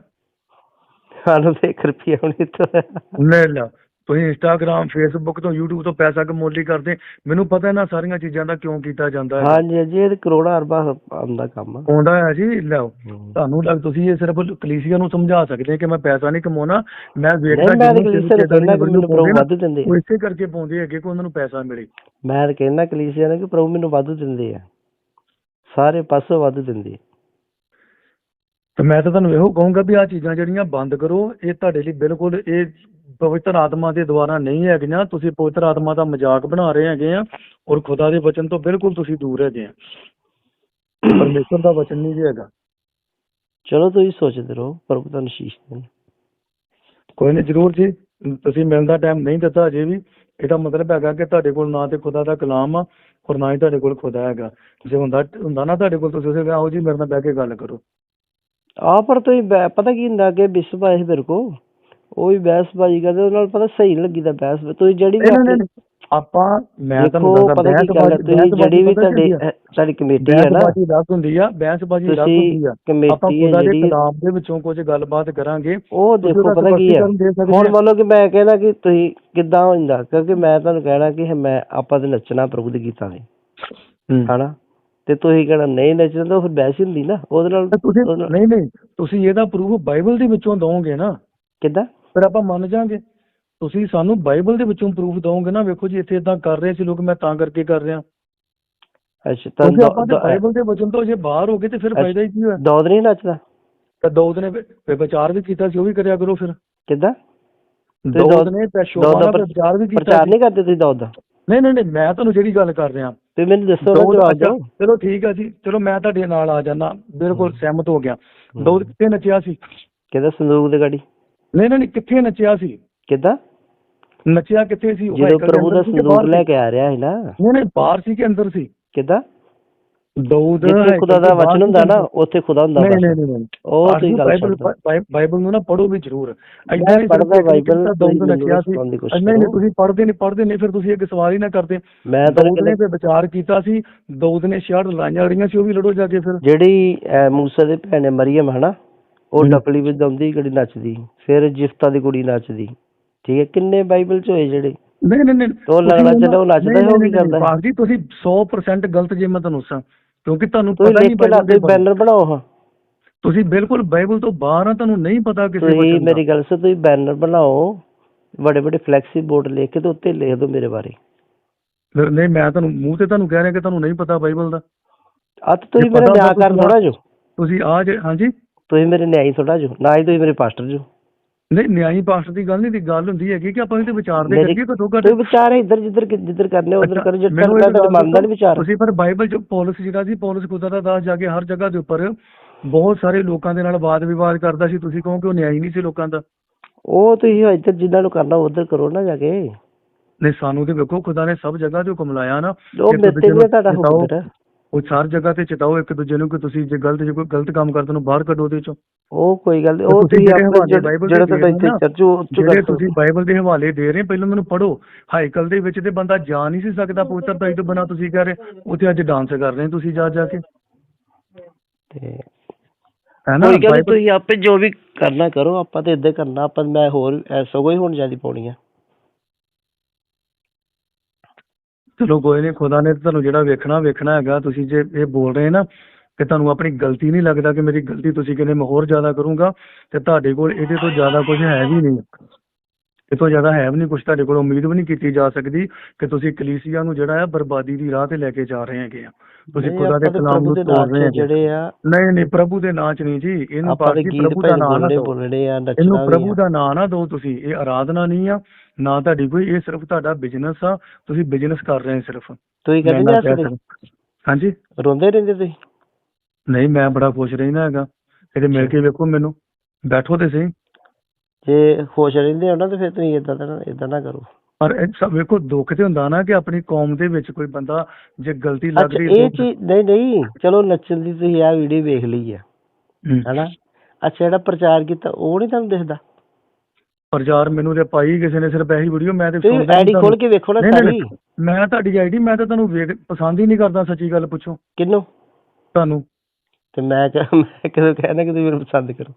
ਸਾਨੂੰ ਤੇ 1 ਰੁਪਿਆ ਨਹੀਂ ਤੋਂ ਨਹੀਂ ਲਾ। ਤੁਸੀਂ ਇੰਸਟਾਗ੍ਰam ਫੇਸਬੁੱਕ ਤੋਂ YouTube ਤੋਂ ਪੈਸਾ ਕਮਾਉਣ ਲਈ ਕਰਦੇ ਮੈਨੂੰ ਪਤਾ ਨਾ ਸਾਰੀਆਂ ਚੀਜ਼ਾਂ ਦਾ ਕਿਉਂ ਕੀਤਾ ਜਾਂਦਾ ਹੈ। ਹਾਂਜੀ ਹਾਂਜੀ ਇਹ ਤੇ ਕਰੋੜਾਂ ਅਰਬਾਂ ਆਉਂਦਾ ਕੰਮ ਆ। ਆਉਂਦਾ ਹੈ ਜੀ ਲਓ ਤੁਹਾਨੂੰ ਲੱਗ ਤੁਸੀਂ ਇਹ ਸਿਰਫ ਕਲੀਸੀਆ ਨੂੰ ਸਮਝਾ ਸਕਦੇ ਹੋ ਕਿ ਮੈਂ ਪੈਸਾ ਨਹੀਂ ਕਮਾਉਣਾ ਮੈਂ ਵੇਖਦਾ ਨਹੀਂ ਮੈਂ ਜਿਹਨੂੰ ਕਲੀਸਿਆ ਨੂੰ ਕਿਸੇ ਕਹਿੰਦਾ ਕਿ video ਮੈਨੂੰ ਪ੍ਰਭੂ ਪਾਉਂਦੇ ਨਾ, ਵਾਧੂ ਦਿੰਦੇ ਆ। ਉਹ ਇਸੇ ਕਰਕੇ ਪਾਉਂਦੇ ਹੈਗੇ ਕਿ ਉਹਨਾਂ ਨੂੰ ਪੈਸਾ ਮਿਲੇ। ਮੈਂ ਤਾਂ ਕਹਿੰਦਾ ਕਲੀਸਿਆ ਨੇ ਕਿ ਪ੍ਰਭੂ ਮੈਨੂੰ ਵਾਧੂ ਦਿੰਦੇ ਆ। ਸਾਰੇ ਪਾਸੋਂ ਵੱਧ ਦਿੰਦੀ ਹੈ ਤੇ ਮੈਂ ਤਾਂ ਤੁਹਾਨੂੰ ਇਹੋ ਕਹੂੰਗਾ ਵੀ ਆ ਚੀਜ਼ਾਂ ਜਿਹੜੀਆਂ ਬੰਦ ਕਰੋ ਇਹ ਤੁਹਾਡੇ ਲਈ ਬਿਲਕੁਲ ਇਹ ਪਵਿੱਤਰ ਆਤਮਾ ਦੇ ਦੁਆਰਾ ਨਹੀਂ ਹੈਗੀਆਂ ਤੁਸੀਂ ਪਵਿੱਤਰ ਆਤਮਾ ਦਾ ਮਜ਼ਾਕ ਬਣਾ ਰਹੇ ਹੈਗੇ ਆ ਔਰ ਖੁਦਾ ਦੇ ਵਚਨ ਤੋਂ ਬਿਲਕੁਲ ਤੁਸੀਂ ਦੂਰ ਹੈਗੇ ਆ। ਪਰਮੇਸ਼ਰ ਦਾ ਵਚਨ ਨਹੀਂ ਜੀ ਹੈਗਾ। ਚਲੋ ਤੁਸੀਂ ਸੋਚਦੇ ਰਹੋ ਪ੍ਰਭੂ ਤੁਹਾਨੂੰ ਸ਼ੀਸ਼ ਦੇਣ। ਕੋਈ ਨਹੀਂ ਜਰੂਰ ਜੀ ਤੁਸੀਂ ਮਿਲਣ ਦਾ ਟਾਈਮ ਨਹੀਂ ਦਿੱਤਾ ਅਜੇ ਵੀ ਇਹਦਾ ਮਤਲਬ ਹੈਗਾ ਕਿ ਤੁਹਾਡੇ ਕੋਲ ਨਾ ਤੇ ਖੁਦਾ ਦਾ ਕਲਾਮ ਆ ਔਰ ਨਾ ਹੀ ਤੁਹਾਡੇ ਕੋਲ ਖੁਦਾ ਹੈਗਾ। ਜੇ ਹੁੰਦਾ ਹੁੰਦਾ ਨਾ ਤੁਹਾਡੇ ਕੋਲ ਤੁਸੀਂ ਉਸੇ ਆਓ ਜੀ ਮੇਰੇ ਨਾਲ ਬਹਿ ਕੇ ਗੱਲ ਕਰੋ। ਆ ਪਰ ਤੁਸੀਂ ਬਹਿ- ਪਤਾ ਕੀ ਹੁੰਦਾ ਕਿ ਬਿਸ਼ਪ ਆਏ ਸੀ ਮੇਰੇ ਕੋ ਉਹ ਵੀ ਬਹਿਸਬਾਜ਼ੀ ਕਰਦੇ ਉਹਦੇ ਨਾਲ ਪਤਾ ਸਹੀ ਲੱਗੀ ਦਾ ਬਹਿਸ ਤੁਸੀਂ ਜਿਹੜੀ ਵੀ ਆਪਣੀ- ਆਪਾਂ ਮੈਂ ਦੇਖੋ ਤੁਹਾਨੂੰ ਪਤਾ ਕੀ ਗੱਲ ਹੈ ਤੁਸੀਂ ਜਿਹੜੀ ਵੀ ਤੁਹਾਡੀ ਅਹ, ਤੁਹਾਡੀ ਕਮੇਟੀ ਹੈ ਨਾ। ਬਹਿਸਬਾਜ਼ੀ ਦੱਸ ਹੁੰਦੀ ਆ ਬਹਿਸਬਾਜ਼ੀ ਦੱਸ ਹੁੰਦੀ ਆ। ਆਪਾਂ ਕਮੇਟੀ ਹੈ ਖੁਦਾ ਦੇ ਜਿਹੜੀ ਕਲਾਮ ਦੇ ਵਿੱਚੋਂ ਕੁਝ ਗੱਲਬਾਤ ਕਰਾਂਗੇ। ਉਹ ਤੁਸੀਂ ਦੇਖੋ ਉਹਦਾ ਪਤਾ ਕੀ ਹੈ। ਸਪਸ਼ਟੀਕਰਨ ਦੇ ਸਕਦੇ ਹੁਣ ਆ। ਮੰਨ ਲਓ ਕਿ ਮੈਂ ਕਹਿੰਦਾ ਕਿ ਤੁਸੀਂ ਕਿੱਦਾਂ ਹੋ ਜਾਂਦਾ ਕਿਉਂਕਿ ਮੈਂ ਤੁਹਾਨੂੰ ਕਹਿਣਾ ਕਿ ਮੈਂ ਆਪਾਂ ਤੇ ਨੱਚਣਾ ਪ੍ਰਭੂ ਦੇ ਗੀਤਾਂ। ਹਨਾ? ਤੇ ਤੁਸੀਂ ਕਹਿਣਾ ਨਹੀਂ ਨੱਚਣਾ ਤਾਂ ਫਿਰ ਬਹਿਸ ਹੁੰਦੀ ਨਾ ਉਹਦੇ ਨਾਲ ਤੁਸੀਂ ਉਹਦੇ ਨਾਲ- ਨਹੀਂ ਨਹੀਂ ਤੁਸੀਂ ਇਹਦਾ ਪ੍ਰੂਫ ਬਾਈਬਲ ਦੇ ਵਿੱਚੋਂ ਦਵੋਗੇ ਨਾ। ਕਿੱਦਾਂ? ਫਿਰ ਆਪਾਂ ਮੰਨ ਜਾਾਂਗੇ ਤੁਸੀਂ ਸਾਨੂੰ ਬਾਈਬਲ ਦੇ ਵਿੱਚੋਂ ਪ੍ਰੂਫ ਦਵੋਗੇ ਨਾ ਵੇਖੋ ਜੀ ਇੱਥੇ ਇਦਾਂ ਕਰ ਰਹੇ ਸੀ ਲੋਕ ਮੈਂ ਤਾਂ ਕਰਕੇ ਕਰ ਰਿਹਾ। ਅੱਛਾ ਤਾਂ ਕਿਉਂਕਿ ਆਪਾਂ ਤੇ ਬਾਈਬਲ ਦੇ ਵਚਨ ਤੋਂ ਜੇ ਬਾਹਰ ਹੋ ਗਏ ਤੇ ਫਿਰ ਫਾਇਦਾ ਹੀ ਕੀ ਹੋਇਆ? ਦੌਦ ਨਹੀਂ ਨੱਚਦਾ? ਤਾਂ ਦੌਦ ਨੇ ਵਿ- ਵਿਚਾਰ ਵੀ ਕੀਤਾ ਸੀ ਉਹ ਵੀ ਕਰਿਆ ਕਰੋ ਫਿਰ। ਕਿੱਦਾਂ? ਦੌਦ ਦੌਦ- ਨੇ ਪੈਸ਼ੋਭਾ ਦਾ ਦਾ ਪ੍ਰ- ਵਿਚਾਰ ਵੀ ਕੀਤਾ ਪ੍ਰਚਾਰ ਸੀ। ਨਹੀਂ ਕਰਦੇ ਤੁਸੀਂ ਦੌਦ ਦਾ? ਨਹੀਂ ਨਹੀਂ ਨਹੀਂ ਮੈਂ ਤੁਹਾਨੂੰ ਜਿਹੜੀ ਗੱਲ ਕਰ ਰਿਹਾ ਤੁਸੀਂ ਮੈਨੂੰ ਦੱਸੋ ਨਾ ਅੱਛਾ, ਦਿਓ। ਚਲੋ ਠੀਕ ਆ ਜੀ। ਚਲੋ ਮੈਂ ਤੁਹਾਡੇ ਨਾਲ ਆ ਜਾਣਾ ਬਿਲਕੁਲ ਸਹਿਮਤ ਹੋ ਗਿਆ। ਦੌਦ ਕਿੱਥੇ ਨੱਚਿਆ ਸੀ? ਕਿੱਦਾਂ ਸੰਦੂਕ ਦੇ ਗਾੜੀ? ਨਹੀਂ ਨਹੀਂ ਕਿੱਥੇ ਨੱਚਿਆ ਸੀ? ਕਿੱਦਾਂ? ਨੱਚਿਆ ਕਿੱਥੇ ਸੀ? ਉਹ ਜਦੋਂ ਦੇ ਪ੍ਰਭੂ ਦਾ ਸੰਦੂਕ ਲੈ? ਕੇ ਆ ਰਿਹਾ ਹੈ ਨਾ। ਨਹੀਂ ਨਹੀਂ ਬਾਹਰ ਸੀ ਕਿ ਅੰਦਰ ਸੀ? ਕਿੱਦਾਂ? ਦੌਦ ਜਿੱਥੇ ਖੁਦਾ ਦਾ ਵਚਨ ਹੁੰਦਾ ਨਾ? ਉੱਥੇ ਖੁਦਾ ਹੁੰਦਾ ਨਹੀਂ। ਨਹੀਂ ਨਹੀਂ ਉਹ ਤੁਸੀਂ ਗੱਲ ਬਾਈਬਲ ਬਾਈਬਲ ਨੂੰ ਨਾ ਪੜੋ ਵੀ ਜ਼ਰੂਰ। ਏਦਾਂ ਨਹੀਂ ਇੱਕ ਬਾਈਬਲ, ਤੁਸੀਂ ਦੌਦ ਨੱਚਿਆ ਸੀ। ਨਹੀਂ ਨਹੀਂ। ਤੁਸੀਂ ਪੜ੍ਹਦੇ ਨਹੀਂ ਪੜ੍ਹਦੇ ਨਹੀਂ ਫਿਰ ਤੁਸੀਂ ਇੱਕ ਸਵਾਲ ਹੀ ਨਾ ਕਰਦੇ। ਮੈਂ ਤਾਂ ਨੇ ਕਹਿੰਦਾ ਤੇ ਵਿਚਾਰ ਕੀਤਾ ਸੀ ਦੌਦ ਨੇ ਛਿਆੜ ਲੜਾਈਆਂ ਲੜੀਆਂ ਸੀ ਉਹ ਵੀ ਲੜੋ ਜਾ ਕੇ ਫਿਰ। ਜਿਹੜੀ ਮੂਸਾ ਦੇ ਭੈਣ ਮਰੀਮ ਹਨਾ? ਉਹ। ਡਪਲੀ ਵਿੱਚ ਆਉਂਦੀ ਕੁੜੀ ਨੱਚਦੀ। ਫਿਰ ਜਿਫਤਾ ਦੀ ਕੁੜੀ ਨੱਚਦੀ। ਠੀਕ ਹੈ ਕਿੰਨੇ ਬਾਈਬਲ ਚ ਹੋਏ ਜਿਹੜੇ? ਨਹੀਂ ਨਹੀਂ ਨਹੀਂ। ਉਹ ਉਹ ਉਹਨਾਂ- ਨੱਚਦਾ ਉਹ ਕੀ ਕਰਦਾ। ਜੀ ਤੁਸੀਂ 100% ਗਲਤ ਜੇ ਮੈਂ ਤੁਹਾਨੂੰ ਦੱਸਾਂ। ਕਿਉਂਕਿ ਤੁਹਾਨੂੰ ਪਤਾ ਨਹੀਂ ਬਾਈਬਲ ਦੇ ਬਾਰੇ। ਬੈਨਰ ਬਣਾਓ ਹਾਂ। ਤੁਸੀਂ ਬਿਲਕੁਲ ਬਾਈਬਲ ਤੋਂ ਬਾਹਰ ਆ ਤੁਹਾਨੂੰ ਨਹੀਂ ਪਤਾ ਕਿਸੇ ਤੁਸੀਂ ਵਚਨ ਦਾ। ਮੇਰੀ ਗੱਲ ਸੁਣੋ ਤੁਸੀਂ ਬੈਨਰ ਬਣਾਓ ਵੱਡੇ ਵੱਡੇ ਫਲੈਕਸੀ ਬੋਰਡ ਲਿਖ ਕੇ ਤੇ ਉੱਤੇ ਲਿਖ ਦਿਓ ਮੇਰੇ ਬਾਰੇ। ਫਿਰ ਨਹੀਂ ਮੈਂ ਤੁਹਾਨੂੰ ਮੂੰਹ ਤੇ ਤੁਹਾਨੂੰ ਕਹਿ ਰਿਹਾ ਕਿ ਤੁਹਾਨੂੰ ਨਹੀਂ ਪਤਾ ਬਾਈਬਲ ਦਾ। ਅੱਜ ਤੁਸੀਂ ਜੇ ਮੇਰੇ ਪਤਾ ਨਿਆਂ ਹੁੰਦਾ ਕਰ ਤੁਸੀਂ ਥੋੜਾ ਜੋ ਤੁਸੀਂ ਆ ਜੇ ਹਾਂਜੀ? ਤੁਸੀਂ ਮੇਰੇ ਨਿਆਈ ਥੋੜਾ ਜੋ ਨਾ ਹੀ ਤੁਸੀਂ ਮੇਰੇ ਪਾਸਟਰ ਜੋ ਨਹੀਂ ਨਿਆਈ ਪਾਸਟਰ ਦੀ ਗੱਲ ਨਹੀਂ ਦੀ ਗੱਲ ਹੁੰਦੀ ਹੈਗੀ ਕਿ ਆਪਾਂ ਇਹਦੇ ਵਿਚਾਰ ਦੇ ਕਰੀਏ ਘੱਟੋ ਘੱਟ ਵਿਚਾਰ ਇੱਧਰ ਜਿੱਧਰ ਜਿੱਧਰ ਕਰਨੇ ਉਧਰ ਕਰੋ ਇਹ ਤੁਹਾਡੇ ਗੱਲ ਮੰਨਦਾ ਨਹੀਂ ਵਿਚਾਰ ਤੁਸੀਂ ਪਰ ਬਾਈਬਲ ਚ ਪੌਲਸ ਜਿਹੜਾ ਸੀ ਪੌਲਸ ਖੁਦਾ ਦਾ ਦਾਸ ਜਾ ਕੇ ਹਰ ਜਗ੍ਹਾ ਦੇ ਉੱਪਰ ਬਹੁਤ ਸਾਰੇ ਲੋਕਾਂ ਦੇ ਨਾਲ ਵਾਦ ਵਿਵਾਦ ਕਰਦਾ ਸੀ ਤੁਸੀਂ ਕਹੋ ਕਿ ਉਹ ਨਿਆਈ ਨਹੀਂ ਸੀ ਲੋਕਾਂ ਦਾ। ਉਹ ਤੁਸੀਂ ਇੱਧਰ ਜਿੱਦਾਂ ਨੂੰ ਕਰਨਾ ਉਧਰ ਕਰੋ ਨਾ ਜਾ ਕੇ। ਨਹੀਂ ਸਾਨੂੰ ਤੇ ਵੇਖੋ ਖੁਦਾ ਨੇ ਸਭ ਜਗ੍ਹਾ ਤੇ ਹੁਕਮ ਲਾਇਆ ਨਾ ਉਹ ਇੱਕ ਮੇਰੇ ਦੂਜੇ ਤੇ ਵੀ ਤੁਹਾਡਾ। ਹੁਕਮ ਹੈ ਉਹ ਹਰ ਜਗ੍ਹਾ ਤੇ ਚਿਤਾਓ ਇੱਕ ਦੂਜੇ ਨੂੰ ਕਿ ਤੁਸੀਂ ਜੇ ਗਲਤ ਜੇ ਕੋਈ ਗਲਤ ਕੰਮ ਕਰਦੇ ਨੂੰ ਬਾਹਰ ਕੱਢੋ ਉਹਦੇ ਚੋਂ। ਉਹ ਕੋਈ ਗੱਲ ਉਹ ਤੁਸੀਂ ਜਿਹੜੇ ਹੋ ਇੱਥੇ ਚਰਚ ਜਿਹੜੇ ਤੁਸੀਂ ਬਾਈਬਲ ਦੇ ਹਵਾਲੇ ਦੇ ਰਹੇ ਪਹਿਲਾਂ ਮੈਨੂੰ ਪੜੋ ਹਾਈਕਲ ਦੇ ਵਿੱਚ ਤੇ ਬੰਦਾ ਜਾ ਨਹੀਂ ਸੀ ਸਕਦਾ ਪਵਿੱਤਰਤਾ ਤੋਂ ਬਿਨਾਂ ਤੁਸੀਂ ਕਹਿ ਰਹੇ ਉੱਥੇ ਅੱਜ ਡਾਂਸ ਕਰ ਰਹੇ ਤੁਸੀਂ ਜਾ ਜਾ ਕੇ। ਤੇ ਹੈ ਨਾ? ਕੋਈ ਗੱਲ ਤੁਸੀਂ ਆਪੇ ਜੋ ਵੀ ਕਰਨਾ ਕਰੋ ਆਪਾਂ ਤੇ ਇੱਦਾਂ ਕਰਨਾ ਆਪਾਂ ਮੈਂ ਹੋਰ ਸਗੋਂ ਹੀ ਹੁਣ ਜ਼ਿਆਦਾ ਪਾਉਣੀ ਆ। ਚਲੋ ਕੋਈ ਨਹੀਂ ਖੁਦਾ ਨੇ ਤੁਹਾਨੂੰ ਜਿਹੜਾ ਵੇਖਣਾ ਵੇਖਣਾ ਹੈਗਾ। ਤੁਸੀਂ ਜੇ ਇਹ ਬੋਲ ਰਹੇ ਨਾ ਕਿ ਤੁਹਾਨੂੰ ਆਪਣੀ ਗਲਤੀ ਨਹੀਂ ਲੱਗਦਾ ਕਿ ਮੇਰੀ ਗਲਤੀ ਤੁਸੀਂ ਕਹਿੰਦੇ ਮੈਂ ਹੋਰ ਜ਼ਿਆਦਾ ਕਰੂੰਗਾ ਤੇ ਤੁਹਾਡੇ ਕੋਲ ਇਹਦੇ ਤੋਂ ਜ਼ਿਆਦਾ ਕੁਝ ਹੈ ਵੀ ਨਹੀਂ। ਇਹ ਤੋਂ ਜ਼ਿਆਦਾ ਹੈ ਵੀ ਨਹੀਂ ਕੁਝ ਤੁਹਾਡੇ ਕੋਲ ਉਮੀਦ ਵੀ ਨਹੀਂ ਕੀਤੀ ਜਾ ਸਕਦੀ ਕਿ ਤੁਸੀਂ ਕਲੀਸਿਆ ਨੂੰ ਜਿਹੜਾ ਹੈ ਬਰਬਾਦੀ ਦੀ ਰਾਹ ਤੇ ਲੈ ਕੇ ਜਾ ਰਹੇ ਹੈਗੇ ਆ। ਤੁਸੀਂ ਖੁਦਾ ਦੇ ਕਲਾਮ ਨੂੰ ਤੋੜ ਰਹੇ ਜਿਹੜੇ ਆ ਨਹੀਂ ਨਹੀਂ ਪ੍ਰਭੂ ਦੇ ਨਾਂ ਚ ਨਹੀਂ ਜੀ ਇਹਨੂੰ ਗੀਤ ਪ੍ਰਭੂ ਦਾ ਨਾਂ ਨਾ ਇਹਨੂੰ ਪ੍ਰਭੂ ਦਾ ਨਾਂ ਨਾ ਦਿਓ ਤੁਸੀਂ ਇਹ ਆਰਾਧਨਾ ਨਹੀਂ ਆ। ਨਾ ਤੁਹਾਡੀ ਕੋਈ ਇਹ ਸਿਰਫ ਤੁਹਾਡਾ ਬਿਜ਼ਨਸ ਆ ਤੁਸੀਂ ਬਿਜ਼ਨਸ ਕਰ ਰਹੇ ਹੋ ਸਿਰਫ। ਤੁਸੀਂ ਨਾ ਸਕਦੇ ਸਕਦਾ। ਹਾਂਜੀ? ਰੋਂਦੇ ਰਹਿੰਦੇ ਤੁਸੀਂ? ਨਹੀਂ ਮੈਂ ਬੜਾ ਖੁਸ਼ ਰਹਿਣਾ ਹੈਗਾ। ਇਹਦੇ ਮਿਲ ਕੇ ਵੇਖੋ ਮੈਨੂੰ। ਬੈਠੋ ਤੇ ਸਹੀ ਜੇ ਖੁਸ਼ ਰਹਿੰਦੇ ਹੋ ਨਾ ਤੇ ਫਿਰ ਤੁਸੀਂ ਇਦਾਂ ਦਾ ਇਦਾਂ ਨਾ ਕਰੋ। ਪਰ ਇਹ ਸਭ ਵੇਖੋ ਦੁੱਖ ਤੇ ਹੁੰਦਾ ਨਾ ਕਿ ਆਪਣੀ ਕੌਮ ਦੇ ਵਿੱਚ ਕੋਈ ਬੰਦਾ ਜੇ ਗਲਤੀ ਲੱਗ ਅੱਛਾ ਰਹੀ ਇਹ ਚੀਜ਼ ਨਹੀਂ ਨਹੀਂ ਚਲੋ ਨੱਚਣ ਦੀ ਤੁਸੀਂ ਆ ਵੀਡੀਓ ਵੇਖ ਲਈ ਆ। ਹੂੰ। ਹਨਾ? ਅੱਛਾ ਜਿਹੜਾ ਪ੍ਰਚਾਰ ਕੀਤਾ ਉਹ ਨਹੀਂ ਤੁਹਾਨੂੰ ਦਿਖਦਾ? ਪ੍ਰਚਾਰ ਮੈਨੂੰ ਤੇ ਪਾਈ ਕਿਸੇ ਨੇ ਸਿਰਫ ਇਹੀ ਵੀਡੀਓ ਮੈਂ ਤੇ ਤੁਸੀਂ ਸੁਣਦਾ ਆਈਡੀ ਨਹੀਂ ਖੋਲ ਕੇ ਵੇਖੋ ਨਾ ਨਹੀਂ, ਨਹੀਂ, ਸਾਰੀ। ਨਹੀਂ। ਮੈਂ ਤੁਹਾਡੀ ਆਈਡੀ ਮੈਂ ਤਾਂ ਤੁਹਾਨੂੰ ਵੇਖ ਪਸੰਦ ਹੀ ਨਹੀਂ ਕਰਦਾ ਸੱਚੀ ਗੱਲ ਪੁੱਛੋ। ਕਿੰਨੂੰ ਤੁਹਾਨੂੰ। ਤੇ ਮੈਂ ਕਿਹਾ ਮੈਂ ਕਿਦੋਂ ਕਹਿਣਾ ਕਿ ਤੁਸੀਂ ਮੈਨੂੰ ਪਸੰਦ ਕਰੋ।